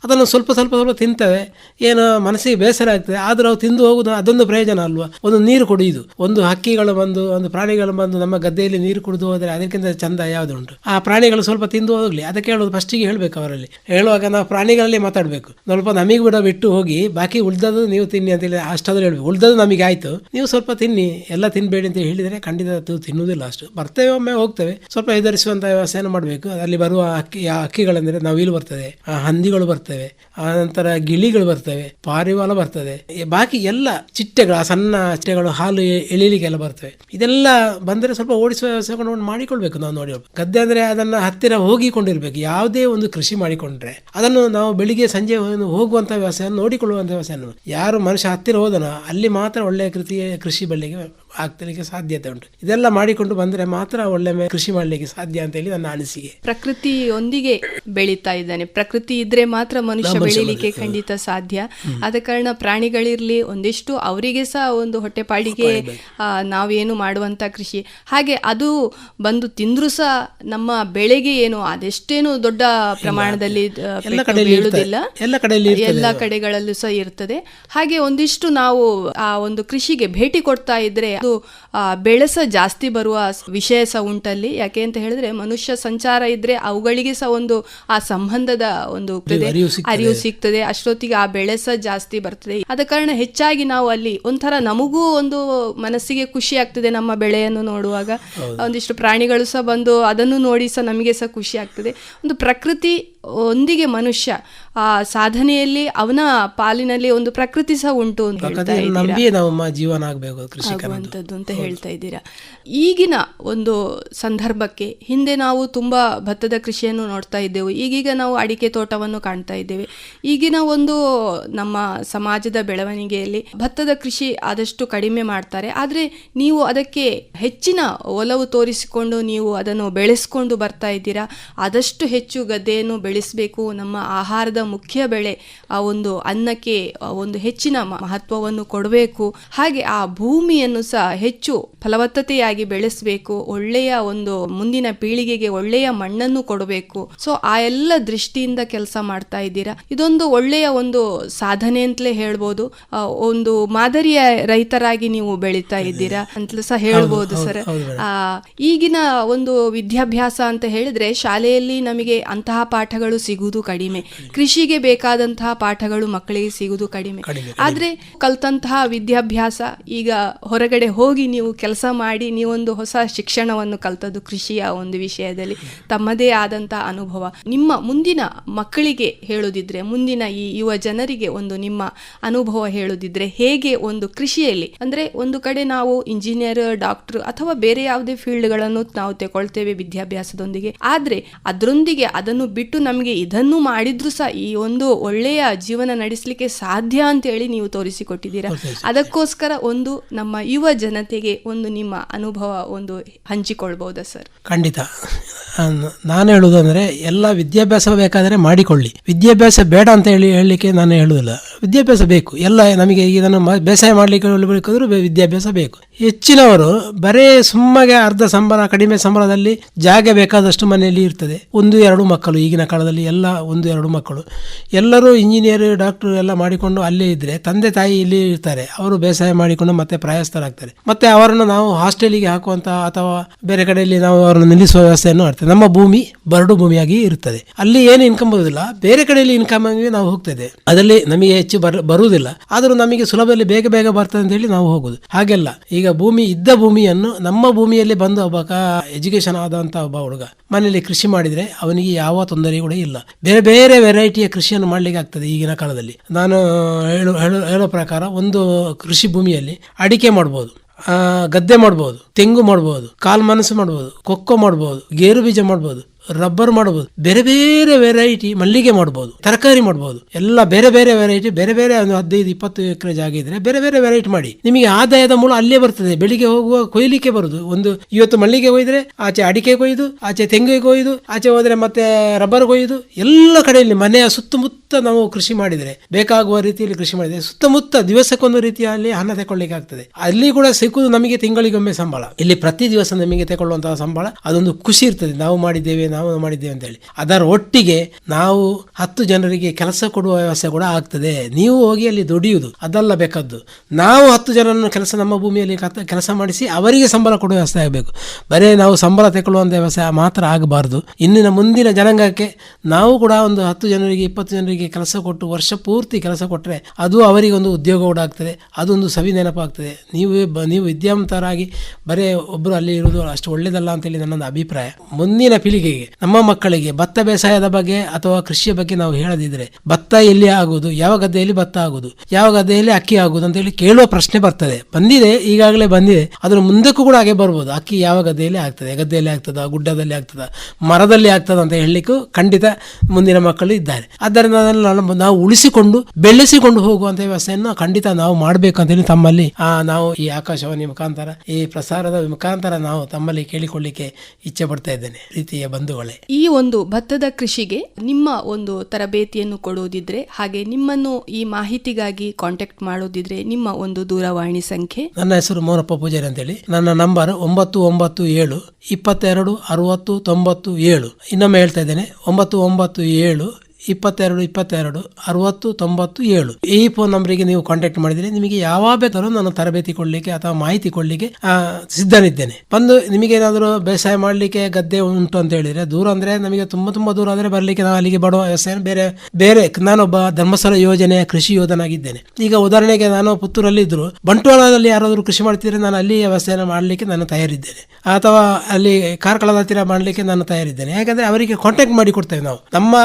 ಅದನ್ನು ಸ್ವಲ್ಪ ಸ್ವಲ್ಪ ಸ್ವಲ್ಪ ತಿಂತವೆ. ಏನು ಮನಸ್ಸಿಗೆ ಬೇಸರ ಆಗ್ತದೆ. ಆದರೂ ಅವು ತಿಂದು ಹೋಗೋದು ಅದೊಂದು ಪ್ರಯೋಜನ ಅಲ್ವಾ? ಒಂದು ನೀರು ಕುಡಿಯುದು ಒಂದು ಹಕ್ಕಿಗಳು ಬಂದು, ಒಂದು ಪ್ರಾಣಿಗಳು ಬಂದು ನಮ್ಮ ಗದ್ದೆಯಲ್ಲಿ ನೀರು ಕುಡಿದು ಹೋದರೆ ಅದಕ್ಕಿಂತ ಚಂದ ಯಾವುದು ಉಂಟು ಆ ಪ್ರಾಣಿಗಳು ಸ್ವಲ್ಪ ತಿಂದು ಹೋಗಲಿ. ಅದಕ್ಕೆ ಹೇಳೋದು ಫಸ್ಟಿಗೆ ಹೇಳಬೇಕು ಅವರಲ್ಲಿ. ಹೇಳುವಾಗ ನಾವು ಪ್ರಾಣಿಗಳಲ್ಲಿ ಮಾತಾಡಬೇಕು. ಸ್ವಲ್ಪ ನಮಗೆ ಕೂಡ ಬಿಟ್ಟು ಹೋಗಿ, ಬಾಕಿ ಉಳ್ದದ್ದು ನೀವು ತಿನ್ನಿ ಅಂತೇಳಿ ಅಷ್ಟಾದ್ರೂ ಹೇಳಬೇಕು. ಉಳ್ದದ್ದು ನಮಗೆ ಆಯಿತು. ನೀವು ಸ್ವಲ್ಪ ತಿನ್ನಿ. ಎಲ್ಲ ತಿನ್ನಬೇಡಿ ಅಂತ ಹೇಳಿದರೆ ಖಂಡಿತ ತಿನ್ನುವುದಿಲ್ಲ ಅಷ್ಟು. ಬರ್ತೇವೆ ಒಮ್ಮೆ ಹೋಗ್ತೇವೆ. ಸ್ವಲ್ಪ ಕೈಧರಿಸುವಂತ ವ್ಯವಸ್ಥೆಯನ್ನು ಮಾಡಬೇಕು. ಅಲ್ಲಿ ಬರುವ ಅಕ್ಕಿ, ಆ ಅಕ್ಕಿಗಳೆಂದರೆ ನವಿಲು ಬರ್ತದೆ ಆ ಹಂದಿಗಳು ಬರ್ತವೆ, ಆ ನಂತರ ಗಿಳಿಗಳು ಬರ್ತವೆ, ಪಾರಿವಾಳ ಬರ್ತದೆ. ಬಾಕಿ ಎಲ್ಲ ಚಿಟ್ಟೆಗಳು, ಆ ಸಣ್ಣ ಚಿಟ್ಟೆಗಳು ಹಾಲು ಎಳಿಲಿಕ್ಕೆಲ್ಲ ಬರ್ತವೆ. ಇದೆಲ್ಲ ಬಂದರೆ ಸ್ವಲ್ಪ ಓಡಿಸುವ ವ್ಯವಸ್ಥೆ ಮಾಡಿಕೊಳ್ಬೇಕು ನಾವು ನೋಡಿ. ಗದ್ದೆ ಅಂದ್ರೆ ಅದನ್ನ ಹತ್ತಿರ ಹೋಗಿಕೊಂಡಿರಬೇಕು. ಯಾವುದೇ ಒಂದು ಕೃಷಿ ಮಾಡಿಕೊಂಡ್ರೆ ಅದನ್ನು ನಾವು ಬೆಳಿಗ್ಗೆ ಸಂಜೆ ಹೋಗುವಂಥ ವ್ಯವಸ್ಥೆಯನ್ನು, ನೋಡಿಕೊಳ್ಳುವಂತ ವ್ಯವಸ್ಥೆಯನ್ನು ಯಾರು ಮನುಷ್ಯ ಹತ್ತಿರ ಹೋದನೋ ಅಲ್ಲಿ ಮಾತ್ರ ಒಳ್ಳೆಯ ಕೃತಿಯ ಕೃಷಿ ಬೆಳೆಗೆ ಆಗ್ತಲಿಕ್ಕೆ ಸಾಧ್ಯತೆ ಉಂಟು. ಇದೆಲ್ಲ ಮಾಡಿಕೊಂಡು ಬಂದ್ರೆ ಮಾತ್ರ ಒಳ್ಳೆ ಕೃಷಿ ಮಾಡಲಿಕ್ಕೆ ಸಾಧ್ಯ ಅಂತ ಹೇಳಿ ನನ್ನ ಅನಿಸಿಕೆ. ಪ್ರಕೃತಿಯೊಂದಿಗೆ ಬೆಳೀತಾ ಇದ್ದಾನೆ. ಪ್ರಕೃತಿ ಇದ್ರೆ ಮಾತ್ರ ಮನುಷ್ಯ ಬೆಳೀಲಿಕ್ಕೆ ಖಂಡಿತ ಸಾಧ್ಯ. ಆದ ಕಾರಣ ಪ್ರಾಣಿಗಳಿರ್ಲಿ ಒಂದಿಷ್ಟು ಅವರಿಗೆ ಸಹ ಒಂದು ಹೊಟ್ಟೆಪಾಡಿಗೆ ನಾವೇನು ಮಾಡುವಂತ ಕೃಷಿ. ಹಾಗೆ ಅದು ಬಂದು ತಿಂದ್ರು ಸಹ ನಮ್ಮ ಬೆಳೆಗೆ ಏನು ಅದೆಷ್ಟೇನು ದೊಡ್ಡ ಪ್ರಮಾಣದಲ್ಲಿ ಬೀಳುವುದಿಲ್ಲ. ಎಲ್ಲ ಕಡೆಗಳಲ್ಲೂ ಸಹ ಇರ್ತದೆ. ಹಾಗೆ ಒಂದಿಷ್ಟು ನಾವು ಆ ಒಂದು ಕೃಷಿಗೆ ಭೇಟಿ ಕೊಡ್ತಾ ಇದ್ರೆ ಅದು ಬೆಳೆಸ ಜಾಸ್ತಿ ಬರುವ ವಿಷಯ ಸಹ ಉಂಟಲ್ಲಿ. ಯಾಕೆ ಅಂತ ಹೇಳಿದ್ರೆ ಮನುಷ್ಯ ಸಂಚಾರ ಇದ್ರೆ ಅವುಗಳಿಗೆ ಸಹ ಒಂದು ಆ ಸಂಬಂಧದ ಒಂದು. ಅರಿವು ಸಿಗ್ತದೆ. ಅಷ್ಟೊತ್ತಿಗೆ ಆ ಬೆಳೆಸ ಜಾಸ್ತಿ ಬರ್ತದೆ. ಆದ ಕಾರಣ ಹೆಚ್ಚಾಗಿ ನಾವು ಅಲ್ಲಿ ಒಂಥರ ನಮಗೂ ಒಂದು ಮನಸ್ಸಿಗೆ ಖುಷಿ ಆಗ್ತದೆ ನಮ್ಮ ಬೆಳೆಯನ್ನು ನೋಡುವಾಗ. ಒಂದಿಷ್ಟು ಪ್ರಾಣಿಗಳು ಸಹ ಬಂದು ಅದನ್ನು ನೋಡಿ ಸಹ ನಮಗೆ ಸಹ ಖುಷಿ ಆಗ್ತದೆ. ಒಂದು ಪ್ರಕೃತಿ ಒಂದಿಗೆ ಮನುಷ್ಯ ಆ ಸಾಧನೆಯಲ್ಲಿ ಅವನ ಪಾಲಿನಲ್ಲಿ ಒಂದು ಪ್ರಕೃತಿ ಸಹ ಉಂಟು ಅಂತ ಜೀವನ ಆಗಬೇಕು ಅಂತ ಹೇಳ್ತಾ ಇದ್ದೀರಾ? ಈಗಿನ ಒಂದು ಸಂದರ್ಭಕ್ಕೆ ಹಿಂದೆ ನಾವು ತುಂಬಾ ಭತ್ತದ ಕೃಷಿಯನ್ನು ನೋಡ್ತಾ ಇದ್ದೆವು. ಈಗೀಗ ನಾವು ಅಡಿಕೆ ತೋಟವನ್ನು ಕಾಣ್ತಾ ಇದ್ದೇವೆ. ಈಗಿನ ಒಂದು ನಮ್ಮ ಸಮಾಜದ ಬೆಳವಣಿಗೆಯಲ್ಲಿ ಭತ್ತದ ಕೃಷಿ ಆದಷ್ಟು ಕಡಿಮೆ ಮಾಡ್ತಾರೆ. ಆದರೆ ನೀವು ಅದಕ್ಕೆ ಹೆಚ್ಚಿನ ಒಲವು ತೋರಿಸಿಕೊಂಡು ನೀವು ಅದನ್ನು ಬೆಳೆಸ್ಕೊಂಡು ಬರ್ತಾ ಇದ್ದೀರಾ? ಆದಷ್ಟು ಹೆಚ್ಚು ಗದ್ದೆಯನ್ನು ಬೆಳೆಸಬೇಕು. ನಮ್ಮ ಆಹಾರದ ಮುಖ್ಯ ಬೆಳೆ ಆ ಒಂದು ಅನ್ನಕ್ಕೆ ಒಂದು ಹೆಚ್ಚಿನ ಮಹತ್ವವನ್ನು ಕೊಡಬೇಕು. ಹಾಗೆ ಆ ಭೂಮಿಯನ್ನು ಸಹ ಹೆಚ್ಚು ಫಲವತ್ತತೆಯಾಗಿ ಬೆಳೆಸಬೇಕು. ಒಳ್ಳೆಯ ಒಂದು ಮುಂದಿನ ಪೀಳಿಗೆಗೆ ಒಳ್ಳೆಯ ಮಣ್ಣನ್ನು ಕೊಡಬೇಕು. ಸೊ ಆ ಎಲ್ಲ ದೃಷ್ಟಿಯಿಂದ ಕೆಲಸ ಮಾಡ್ತಾ ಇದ್ದೀರಾ? ಇದೊಂದು ಒಳ್ಳೆಯ ಒಂದು ಸಾಧನೆ ಅಂತಲೇ ಹೇಳ್ಬೋದು. ಒಂದು ಮಾದರಿಯ ರೈತರಾಗಿ ನೀವು ಬೆಳೀತಾ ಇದ್ದೀರಾ ಅಂತಲೂ ಸಹ ಹೇಳ್ಬೋದು ಸರ್. ಆ, ಈಗಿನ ಒಂದು ವಿದ್ಯಾಭ್ಯಾಸ ಅಂತ ಹೇಳಿದ್ರೆ ಶಾಲೆಯಲ್ಲಿ ನಮಗೆ ಅಂತಹ ಪಾಠಗಳು ಸಿಗುವುದು ಕಡಿಮೆ. ಕೃಷಿಗೆ ಬೇಕಾದಂತಹ ಪಾಠಗಳು ಮಕ್ಕಳಿಗೆ ಸಿಗುವುದು ಕಡಿಮೆ. ಆದ್ರೆ ಕಲ್ತಂತಹ ವಿದ್ಯಾಭ್ಯಾಸ ಈಗ ಹೊರಗಡೆ ಹೋಗಿ ನೀವು ಕೆಲಸ ಮಾಡಿ ನೀವೊಂದು ಹೊಸ ಶಿಕ್ಷಣವನ್ನು ಕಲ್ತದ್ದು ಕೃಷಿಯ ಒಂದು ವಿಷಯದಲ್ಲಿ ತಮ್ಮದೇ ಆದಂತಹ ಅನುಭವ. ನಿಮ್ಮ ಮುಂದಿನ ಮಕ್ಕಳಿಗೆ ಹೇಳುದಿದ್ರೆ ಮುಂದಿನ ಈ ಯುವ ಜನರಿಗೆ ಒಂದು ನಿಮ್ಮ ಅನುಭವ ಹೇಳುದಿದ್ರೆ ಹೇಗೆ ಒಂದು ಕೃಷಿಯಲ್ಲಿ? ಅಂದ್ರೆ ಒಂದು ಕಡೆ ನಾವು ಇಂಜಿನಿಯರ್ ಡಾಕ್ಟರ್ ಅಥವಾ ಬೇರೆ ಯಾವುದೇ ಫೀಲ್ಡ್ಗಳನ್ನು ನಾವು ತಗೊಳ್ತೇವೆ ವಿದ್ಯಾಭ್ಯಾಸದೊಂದಿಗೆ. ಆದ್ರೆ ಅದರೊಂದಿಗೆ ಅದನ್ನು ಬಿಟ್ಟು ನಮಗೆ ಇದನ್ನು ಮಾಡಿದ್ರು ಸಹ ಈ ಒಂದು ಒಳ್ಳೆಯ ಜೀವನ ನಡೆಸಲಿಕ್ಕೆ ಸಾಧ್ಯ ಅಂತ ಹೇಳಿ ನೀವು ತೋರಿಸಿಕೊಟ್ಟಿದ್ದೀರಾ. ಅದಕ್ಕೋಸ್ಕರ ಒಂದು ನಮ್ಮ ಯುವ ಜನತೆಗೆ ಒಂದು ನಿಮ್ಮ ಅನುಭವ ಒಂದು ಹಂಚಿಕೊಳ್ಬಹುದಾ ಸರ್? ಖಂಡಿತ. ನಾನು ಹೇಳುವುದಂದ್ರೆ ಎಲ್ಲ ವಿದ್ಯಾಭ್ಯಾಸ ಬೇಕಾದರೆ ಮಾಡಿಕೊಳ್ಳಿ. ವಿದ್ಯಾಭ್ಯಾಸ ಬೇಡ ಅಂತ ಹೇಳಿ ಹೇಳಲಿಕ್ಕೆ ನಾನು ಹೇಳುವುದಿಲ್ಲ. ವಿದ್ಯಾಭ್ಯಾಸ ಬೇಕು. ಎಲ್ಲ ನಮಗೆ ಇದನ್ನು ಮ- ಬೇಸಾಯ ಮಾಡಲಿಕ್ಕೆ ಬೇಕಾದರೂ ವಿದ್ಯಾಭ್ಯಾಸ ಬೇಕು. ಹೆಚ್ಚಿನವರು ಬರೇ ಸುಮ್ಮಗೆ ಅರ್ಧ ಸಂಬಳ ಕಡಿಮೆ ಸಂಬಳದಲ್ಲಿ ಜಾಗ ಬೇಕಾದಷ್ಟು ಮನೆಯಲ್ಲಿ ಇರ್ತದೆ. ಒಂದು ಎರಡು ಮಕ್ಕಳು ಈಗಿನ ಕಾಲದಲ್ಲಿ ಎಲ್ಲ ಒಂದು ಎರಡು ಮಕ್ಕಳು. ಎಲ್ಲರೂ ಇಂಜಿನಿಯರ್, ಡಾಕ್ಟರ್ ಎಲ್ಲ ಮಾಡಿಕೊಂಡು ಅಲ್ಲೇ ಇದ್ರೆ ತಂದೆ ತಾಯಿ ಇಲ್ಲಿ ಇರ್ತಾರೆ. ಅವರು ಬೇಸಾಯ ಮಾಡಿಕೊಂಡು ಮತ್ತೆ ಪ್ರಾಯಸ್ಥರಾಗ್ತಾರೆ ಮತ್ತೆ ಅವರನ್ನು ನಾವು ಹಾಸ್ಟೆಲಿಗೆ ಹಾಕುವಂತ ಅಥವಾ ಬೇರೆ ಕಡೆಯಲ್ಲಿ ನಾವು ಅವರನ್ನು ನಿಲ್ಲಿಸುವ ವ್ಯವಸ್ಥೆಯನ್ನು ಮಾಡ್ತೇವೆ. ನಮ್ಮ ಭೂಮಿ ಬರಡು ಭೂಮಿಯಾಗಿ ಇರುತ್ತದೆ ಅಲ್ಲಿ ಏನು ಇನ್ಕಮ್ ಬರುವುದಿಲ್ಲ. ಬೇರೆ ಕಡೆಯಲ್ಲಿ ಇನ್ಕಮ್ ಆಗಿ ನಾವು ಹೋಗ್ತದೆ ಅದರಲ್ಲಿ ನಮಗೆ ಹೆಚ್ಚು ಬರ, ಬರುವುದಿಲ್ಲ. ಆದರೂ ನಮಗೆ ಸುಲಭದಲ್ಲಿ ಬೇಗ ಬೇಗ ಬರ್ತದೆ ಅಂತ ಹೇಳಿ ನಾವು ಹೋಗುದು. ಹಾಗೆಲ್ಲ. ಈಗ ಭೂಮಿ ಇದ್ದ ಭೂಮಿಯನ್ನು ನಮ್ಮ ಭೂಮಿಯಲ್ಲಿ ಬಂದು ಒಬ್ಬ ಎಜುಕೇಶನ್ ಆದಂತ ಒಬ್ಬ ಹುಡುಗ ಮನೆಯಲ್ಲಿ ಕೃಷಿ ಮಾಡಿದ್ರೆ ಅವನಿಗೆ ಯಾವ ತೊಂದರೆ ಕೂಡ ಇಲ್ಲ. ಬೇರೆ ಬೇರೆ ವೆರೈಟಿಯ ಕೃಷಿಯನ್ನು ಮಾಡ್ಲಿಕ್ಕೆ ಆಗ್ತದೆ ಈಗಿನ ಕಾಲದಲ್ಲಿ. ನಾನು ಹೇಳು ಹೇಳು ಪ್ರಕಾರ ಒಂದು ಕೃಷಿ ಭೂಮಿಯಲ್ಲಿ ಅಡಿಕೆ ಮಾಡ್ಬೋದು ಗದ್ದೆ ಮಾಡ್ಬೋದು, ತೆಂಗು ಮಾಡ್ಬೋದು, ಕಾಲ್ ಮನಸ್ಸು ಮಾಡ್ಬೋದು, ಕೊಕ್ಕೋ ಮಾಡ್ಬೋದು ಗೇರು ಬೀಜ ಮಾಡ್ಬೋದು ರಬ್ಬರ್ ಮಾಡಬಹುದು ಬೇರೆ ಬೇರೆ ವೆರೈಟಿ ಮಲ್ಲಿಗೆ ಮಾಡಬಹುದು ತರಕಾರಿ ಮಾಡಬಹುದು ಎಲ್ಲ ಬೇರೆ ಬೇರೆ ವೆರೈಟಿ ಬೇರೆ ಬೇರೆ ಒಂದು ಹದಿನೈದು, ಇಪ್ಪತ್ತು ಎಕರೆ ಜಾಗ ಇದ್ರೆ ಬೇರೆ ಬೇರೆ ವೆರೈಟಿ ಮಾಡಿ. ನಿಮಗೆ ಆದಾಯದ ಮೂಲ ಅಲ್ಲೇ ಬರ್ತದೆ. ಬೆಳಿಗ್ಗೆ ಹೋಗುವ, ಕೊಯ್ಲಿಕ್ಕೆ ಬರುದು. ಒಂದು ಇವತ್ತು ಮಲ್ಲಿಗೆ ಕೊಯ್ದ್ರೆ ಆಚೆ ಅಡಿಕೆ ಕೊಯ್ದು, ಆಚೆ ತೆಂಗಿಗೆ ಕೊಯ್ದು, ಆಚೆ ಹೋದ್ರೆ ಮತ್ತೆ ರಬ್ಬರ್ ಕೊಯ್ದು, ಎಲ್ಲ ಕಡೆಯಲ್ಲಿ ಮನೆಯ ಸುತ್ತಮುತ್ತ ನಾವು ಕೃಷಿ ಮಾಡಿದ್ರೆ, ಬೇಕಾಗುವ ರೀತಿಯಲ್ಲಿ ಕೃಷಿ ಮಾಡಿದ್ರೆ ಸುತ್ತಮುತ್ತ ದಿವಸಕ್ಕೊಂದು ರೀತಿಯಲ್ಲಿ ಹಣ ತಗೊಳ್ಳಿಕ್ಕೆ ಆಗ್ತದೆ. ಅಲ್ಲಿ ಕೂಡ ಸಿಕ್ಕುದು ನಮಗೆ ತಿಂಗಳಿಗೊಮ್ಮೆ ಸಂಬಳ. ಇಲ್ಲಿ ಪ್ರತಿ ದಿವಸ ನಮಗೆ ತಗೊಳ್ಳುವಂತಹ ಸಂಬಳ, ಅದೊಂದು ಖುಷಿ ಇರ್ತದೆ. ನಾವು ಮಾಡಿದ್ದೇವೆ ನಾವು ಮಾಡಿದ್ದೇವೆ ಅಂತೇಳಿ ಅದರ ಒಟ್ಟಿಗೆ ನಾವು ಹತ್ತು ಜನರಿಗೆ ಕೆಲಸ ಕೊಡುವ ವ್ಯವಸ್ಥೆ ಕೂಡ ಆಗ್ತದೆ. ನೀವು ಹೋಗಿ ಅಲ್ಲಿ ದುಡಿಯುವುದು, ಅದಲ್ಲ ಬೇಕದ್ದು. ನಾವು ಹತ್ತು ಜನರನ್ನು ಕೆಲಸ ನಮ್ಮ ಭೂಮಿಯಲ್ಲಿ ಕೆಲಸ ಮಾಡಿಸಿ ಅವರಿಗೆ ಸಂಬಳ ಕೊಡುವ ವ್ಯವಸ್ಥೆ ಆಗಬೇಕು. ಬರೀ ನಾವು ಸಂಬಳ ತೆಗೊಳ್ಳುವಂಥ ವ್ಯವಸ್ಥೆ ಮಾತ್ರ ಆಗಬಾರ್ದು. ಇಂದಿನ ಮುಂದಿನ ಜನಾಂಗಕ್ಕೆ ನಾವು ಕೂಡ ಒಂದು ಹತ್ತು ಜನರಿಗೆ, ಇಪ್ಪತ್ತು ಜನರಿಗೆ ಕೆಲಸ ಕೊಟ್ಟು ವರ್ಷ ಪೂರ್ತಿ ಕೆಲಸ ಕೊಟ್ಟರೆ ಅದು ಅವರಿಗೆ ಒಂದು ಉದ್ಯೋಗ ಕೂಡ ಆಗ್ತದೆ. ಅದೊಂದು ಸವಿ ನೆನಪಾಗ್ತದೆ ನೀವು ನೀವು ವಿದ್ಯಾವಂತರಾಗಿ ಬರೀ ಒಬ್ಬರು ಅಲ್ಲಿ ಇರುವುದು ಅಷ್ಟು ಒಳ್ಳೆಯದಲ್ಲ ಅಂತೇಳಿ ನನ್ನೊಂದು ಅಭಿಪ್ರಾಯ. ಮುಂದಿನ ಪೀಳಿಗೆಗೆ ನಮ್ಮ ಮಕ್ಕಳಿಗೆ ಭತ್ತ ಬೇಸಾಯದ ಬಗ್ಗೆ ಅಥವಾ ಕೃಷಿಯ ಬಗ್ಗೆ ನಾವು ಹೇಳದಿದ್ರೆ ಭತ್ತ ಎಲ್ಲಿ ಆಗುವುದು, ಯಾವ ಗದ್ದೆಯಲ್ಲಿ ಭತ್ತ ಆಗುವುದು, ಯಾವ ಗದ್ದೆಯಲ್ಲಿ ಅಕ್ಕಿ ಆಗುವುದು ಅಂತ ಹೇಳಿ ಕೇಳುವ ಪ್ರಶ್ನೆ ಬರ್ತದೆ. ಬಂದಿದೆ, ಈಗಾಗಲೇ ಬಂದಿದೆ. ಅದ್ರ ಮುಂದಕ್ಕೂ ಕೂಡ ಹಾಗೆ ಬರ್ಬೋದು. ಅಕ್ಕಿ ಯಾವ ಗದ್ದೆಯಲ್ಲಿ ಆಗ್ತದೆ ಗದ್ದೆಯಲ್ಲಿ ಆಗ್ತದ, ಗುಡ್ಡದಲ್ಲಿ ಆಗ್ತದ, ಮರದಲ್ಲಿ ಆಗ್ತದ ಅಂತ ಹೇಳಲಿಕ್ಕೂ ಖಂಡಿತ ಮುಂದಿನ ಮಕ್ಕಳು ಇದ್ದಾರೆ. ಆದ್ದರಿಂದ ನಾವು ಉಳಿಸಿಕೊಂಡು, ಬೆಳೆಸಿಕೊಂಡು ಹೋಗುವಂತ ವ್ಯವಸ್ಥೆಯನ್ನು ಖಂಡಿತ ನಾವು ಮಾಡಬೇಕು ಅಂತ ಹೇಳಿ ತಮ್ಮಲ್ಲಿ ನಾವು ಈ ಆಕಾಶವಾಣಿ ಮುಖಾಂತರ, ಈ ಪ್ರಸಾರದ ಮುಖಾಂತರ ನಾವು ತಮ್ಮಲ್ಲಿ ಕೇಳಿಕೊಳ್ಳಿಕ್ಕೆ ಇಚ್ಛೆ ಪಡ್ತಾ ಇದ್ದೇನೆ. ಪ್ರೀತಿಯ ಬಂಧುಗಳೇ. ಈ ಒಂದು ಭತ್ತದ ಕೃಷಿಗೆ ನಿಮ್ಮ ಒಂದು ತರಬೇತಿಯನ್ನು ಕೊಡುವುದಿದ್ರೆ ಹಾಗೆ ನಿಮ್ಮನ್ನು ಈ ಮಾಹಿತಿಗಾಗಿ ಕಾಂಟ್ಯಾಕ್ಟ್ ಮಾಡೋದಿದ್ರೆ ನಿಮ್ಮ ಒಂದು ದೂರವಾಣಿ ಸಂಖ್ಯೆ. ನನ್ನ ಹೆಸರು ಮೋನಪ್ಪ ಪೂಜಾರಿ ಅಂತೇಳಿ. ನನ್ನ ನಂಬರ್ ಒಂಬತ್ತು ಒಂಬತ್ತು ಏಳು ಇಪ್ಪತ್ತೆರಡು ಅರವತ್ತು ತೊಂಬತ್ತು ಏಳು. ಇನ್ನೊಮ್ಮೆ ಹೇಳ್ತಾ ಇದ್ದೇನೆ ಒಂಬತ್ತು ಒಂಬತ್ತು ಏಳು ಇಪ್ಪತ್ತೆರಡು ಇಪ್ಪತ್ತೆರಡು, ಅರವತ್ತು, ತೊಂಬತ್ತು, ಏಳು. ಈ ಫೋನ್ ನಂಬರಿಗೆ ನೀವು ಕಾಂಟ್ಯಾಕ್ಟ್ ಮಾಡಿದರೆ ನಿಮಗೆ ಯಾವಾಗ ಬೇಕಾದ್ರೂ ನಾನು ತರಬೇತಿ ಕೊಡಲಿಕ್ಕೆ ಅಥವಾ ಮಾಹಿತಿ ಕೊಡಲಿಕ್ಕೆ ಸಿದ್ಧನಿದ್ದೇನೆ. ಬಂದು ನಿಮಗೇನಾದರೂ ಬೇಸಾಯ ಮಾಡಲಿಕ್ಕೆ ಗದ್ದೆ ಉಂಟು ಅಂತ ಹೇಳಿದರೆ, ದೂರ ಅಂದರೆ ನಮಗೆ ತುಂಬ ತುಂಬ ದೂರ ಅಂದರೆ ಬರಲಿಕ್ಕೆ ನಾವು ಅಲ್ಲಿಗೆ ಬಡವ ವ್ಯವಸ್ಥೆ ಬೇರೆ ಬೇರೆ ನಾನೊಬ್ಬ ಧರ್ಮಸ್ಥಳ ಯೋಜನೆಯ ಕೃಷಿ ಯೋಧನಾಗಿದ್ದೇನೆ. ಈಗ ಉದಾಹರಣೆಗೆ ನಾನು ಪುತ್ತೂರಲ್ಲಿ ಇದ್ರು, ಬಂಟ್ವಾಳದಲ್ಲಿ ಯಾರಾದರೂ ಕೃಷಿ ಮಾಡ್ತಿದ್ರೆ ನಾನು ಅಲ್ಲಿ ವ್ಯವಸ್ಥೆಯನ್ನು ಮಾಡಲಿಕ್ಕೆ ನಾನು ತಯಾರಿದ್ದೇನೆ. ಅಥವಾ ಅಲ್ಲಿ ಕಾರ್ಕಳದ ಹತ್ತಿರ ಮಾಡಲಿಕ್ಕೆ ನಾನು ತಯಾರಿದ್ದೇನೆ. ಯಾಕಂದರೆ ಅವರಿಗೆ ಕಾಂಟ್ಯಾಕ್ಟ್ ಮಾಡಿ ಕೊಡ್ತೇವೆ ನಾವು. ನಮ್ಮ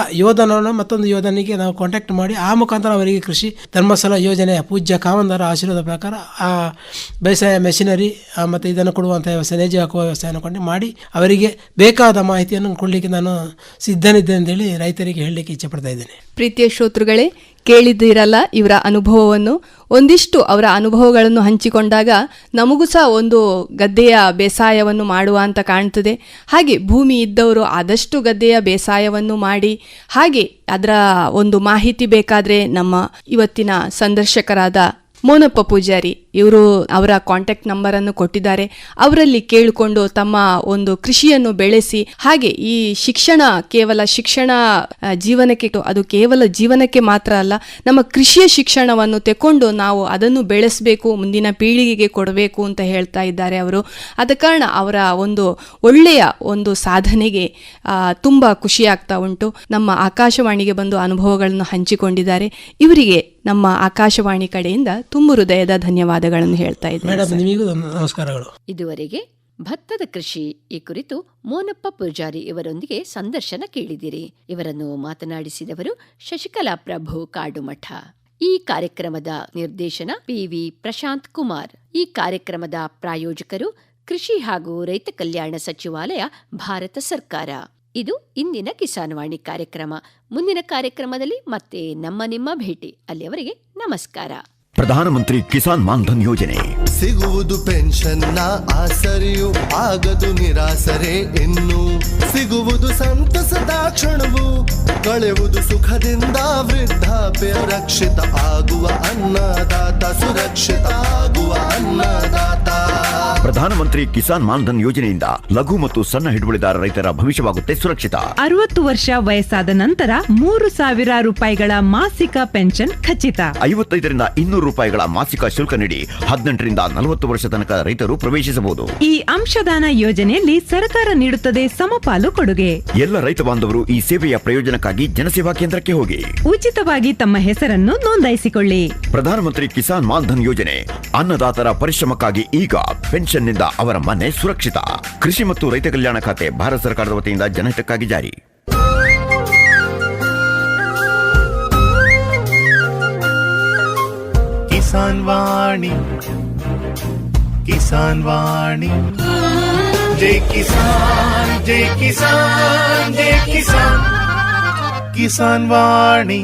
ಯೋಧನನ್ನು ಮತ್ತೊಂದು ಯೋಧನಿಗೆ ನಾವು ಕಾಂಟ್ಯಾಕ್ಟ್ ಮಾಡಿ, ಆ ಮುಖಾಂತರ ಅವರಿಗೆ ಕೃಷಿ, ಧರ್ಮಸ್ಥಳ ಯೋಜನೆಯ ಪೂಜ್ಯ ಕಾಮಂದರ ಆಶೀರ್ವಾದ ಪ್ರಕಾರ ಆ ಬೇಸಾಯ ಮೆಷಿನರಿ ಮತ್ತು ಇದನ್ನು ಕೊಡುವಂಥ ವ್ಯವಸ್ಥೆ ನೇಜಿ ಹಾಕುವ ವ್ಯವಸ್ಥೆಯನ್ನು ಕೊಂಡು ಮಾಡಿ, ಅವರಿಗೆ ಬೇಕಾದ ಮಾಹಿತಿಯನ್ನು ಕೊಡಲಿಕ್ಕೆ ನಾನು ಸಿದ್ಧನಿದ್ದೆ ಅಂತೇಳಿ ರೈತರಿಗೆ ಹೇಳಲಿಕ್ಕೆ ಇಚ್ಛೆ ಪಡ್ತಾ ಇದ್ದೇನೆ. ಪ್ರೀತಿಯ ಶ್ರೋತೃಗಳೇ ಕೇಳಿದ್ದೀರಲ್ಲ ಇವರ ಅನುಭವವನ್ನು? ಒಂದಿಷ್ಟು ಅವರ ಅನುಭವಗಳನ್ನು ಹಂಚಿಕೊಂಡಾಗ ನಮಗೂ ಸಹ ಒಂದು ಗದ್ದೆಯ ಬೇಸಾಯವನ್ನು ಮಾಡುವ ಅಂತ ಕಾಣ್ತದೆ. ಹಾಗೆ ಭೂಮಿ ಇದ್ದವರು ಆದಷ್ಟು ಗದ್ದೆಯ ಬೇಸಾಯವನ್ನು ಮಾಡಿ, ಹಾಗೆ ಅದರ ಒಂದು ಮಾಹಿತಿ ಬೇಕಾದರೆ ನಮ್ಮ ಇವತ್ತಿನ ಸಂದರ್ಶಕರಾದ ಮೋನಪ್ಪ ಪೂಜಾರಿ, ಇವರು ಅವರ ಕಾಂಟ್ಯಾಕ್ಟ್ ನಂಬರನ್ನು ಕೊಟ್ಟಿದ್ದಾರೆ. ಅವರಲ್ಲಿ ಕೇಳಿಕೊಂಡು ತಮ್ಮ ಒಂದು ಕೃಷಿಯನ್ನು ಬೆಳೆಸಿ, ಹಾಗೆ ಈ ಶಿಕ್ಷಣ ಕೇವಲ ಶಿಕ್ಷಣ ಜೀವನಕ್ಕೆ ಅದು ಕೇವಲ ಜೀವನಕ್ಕೆ ಮಾತ್ರ ಅಲ್ಲ, ನಮ್ಮ ಕೃಷಿಯ ಶಿಕ್ಷಣವನ್ನು ತೆಕೊಂಡು ನಾವು ಅದನ್ನು ಬೆಳೆಸಬೇಕು, ಮುಂದಿನ ಪೀಳಿಗೆಗೆ ಕೊಡಬೇಕು ಅಂತ ಹೇಳ್ತಾ ಇದ್ದಾರೆ ಅವರು. ಆದ ಕಾರಣ ಅವರ ಒಂದು ಒಳ್ಳೆಯ ಒಂದು ಸಾಧನೆಗೆ ತುಂಬ ಖುಷಿಯಾಗ್ತಾ ಉಂಟು. ನಮ್ಮ ಆಕಾಶವಾಣಿಗೆ ಬಂದು ಅನುಭವಗಳನ್ನು ಹಂಚಿಕೊಂಡಿದ್ದಾರೆ. ಇವರಿಗೆ ನಮ್ಮ ಆಕಾಶವಾಣಿ ಕಡೆಯಿಂದ ತುಂಬು ಹೃದಯದ ಧನ್ಯವಾದಗಳನ್ನು ಹೇಳ್ತಾ ಇದ್ದೀನಿ. ನಮಸ್ಕಾರಗಳು. ಇದುವರೆಗೆ ಭತ್ತದ ಕೃಷಿ ಈ ಕುರಿತು ಮೋನಪ್ಪ ಪೂಜಾರಿ ಇವರೊಂದಿಗೆ ಸಂದರ್ಶನ ಕೇಳಿದಿರಿ. ಇವರನ್ನು ಮಾತನಾಡಿಸಿದವರು ಶಶಿಕಲಾ ಪ್ರಭು ಕಾಡುಮಠ. ಈ ಕಾರ್ಯಕ್ರಮದ ನಿರ್ದೇಶನ ಪಿವಿ ಪ್ರಶಾಂತ್ ಕುಮಾರ್. ಈ ಕಾರ್ಯಕ್ರಮದ ಪ್ರಾಯೋಜಕರು ಕೃಷಿ ಹಾಗೂ ರೈತ ಕಲ್ಯಾಣ ಸಚಿವಾಲಯ ಭಾರತ ಸರ್ಕಾರ. ಇದು ಇಂದಿನ ಕಿಸಾನ್ವಾಣಿ ಕಾರ್ಯಕ್ರಮ. ಮುಂದಿನ ಕಾರ್ಯಕ್ರಮದಲ್ಲಿ ಮತ್ತೆ ನಮ್ಮ ನಿಮ್ಮ ಭೇಟಿ. ಅಲ್ಲಿಯವರೆಗೆ ನಮಸ್ಕಾರ. ಪ್ರಧಾನಮಂತ್ರಿ ಕಿಸಾನ್ ಮಾನ್ಧನ್ ಯೋಜನೆ. ಸಿಗುವುದು ಪೆನ್ಷನ್ನ ಆಸರಿಯು ಆಗದು ನಿರಾಸರೆ ಇನ್ನು ಸಿಗುವುದು ಸಂತಸದ ಕ್ಷಣವು ಕಳೆಯುವುದು ಸುಖದಿಂದ ವೃದ್ಧಾಪ್ಯ ರಕ್ಷಿತ ಆಗುವ ಅನ್ನದಾತ ಸುರಕ್ಷಿತ ಆಗುವ ಅನ್ನದಾತ. ಪ್ರಧಾನಮಂತ್ರಿ ಕಿಸಾನ್ ಮಾನ್ಧನ್ ಯೋಜನೆಯಿಂದ ಲಘು ಮತ್ತು ಸಣ್ಣ ಹಿಡುವಳಿದಾರ ರೈತರ ಭವಿಷ್ಯವಾಗುತ್ತೆ ಸುರಕ್ಷಿತ. ಅರವತ್ತು ವರ್ಷ ವಯಸ್ಸಾದ ನಂತರ ಮೂರು ಸಾವಿರ ರೂಪಾಯಿಗಳ ಮಾಸಿಕ ಪೆನ್ಷನ್ ಖಚಿತ. ಐವತ್ತೈದರಿಂದ ಇನ್ನೂರು ರೂಪಾಯಿಗಳ ಮಾಸಿಕ ಶುಲ್ಕ ನೀಡಿ ಹದಿನೆಂಟರಿಂದ ನಲವತ್ತು ವರ್ಷ ತನಕ ರೈತರು ಪ್ರವೇಶಿಸಬಹುದು. ಈ ಅಂಶದಾನ ಯೋಜನೆಯಲ್ಲಿ ಸರ್ಕಾರ ನೀಡುತ್ತದೆ ಸಮಪಾಲು ಕೊಡುಗೆ. ಎಲ್ಲ ರೈತ ಬಾಂಧವರು ಈ ಸೇವೆಯ ಪ್ರಯೋಜನಕ್ಕಾಗಿ ಜನಸೇವಾ ಕೇಂದ್ರಕ್ಕೆ ಹೋಗಿ. ಉಚಿತವಾಗಿ ತಮ್ಮ ಹೆಸರನ್ನು ನೋಂದಾಯಿಸಿಕೊಳ್ಳಿ. ಪ್ರಧಾನಮಂತ್ರಿ ಕಿಸಾನ್ ಮಾನ್ಧನ್ ಯೋಜನೆ ಅನ್ನದಾತರ ಪರಿಶ್ರಮಕ್ಕಾಗಿ ಈಗ ಪೆನ್ಷನ್ನಿಂದ ಅವರ ಮನೆ ಸುರಕ್ಷಿತ. ಕೃಷಿ ಮತ್ತು ರೈತ ಕಲ್ಯಾಣ ಖಾತೆ ಭಾರತ ಸರ್ಕಾರದ ವತಿಯಿಂದ ಜನಹಿತಕ್ಕಾಗಿ ಜಾರಿ. ಕಿಸಾನ್ ವಾಣಿ ಕಿಸಾನ್ ವಾಣಿ ಜೈ ಕಿಸಾನ್ ಜೈ ಕಿಸಾನ್ ಜೈ ಕಿಸಾನ್ ಕಿಸಾನ್ ವಾಣಿ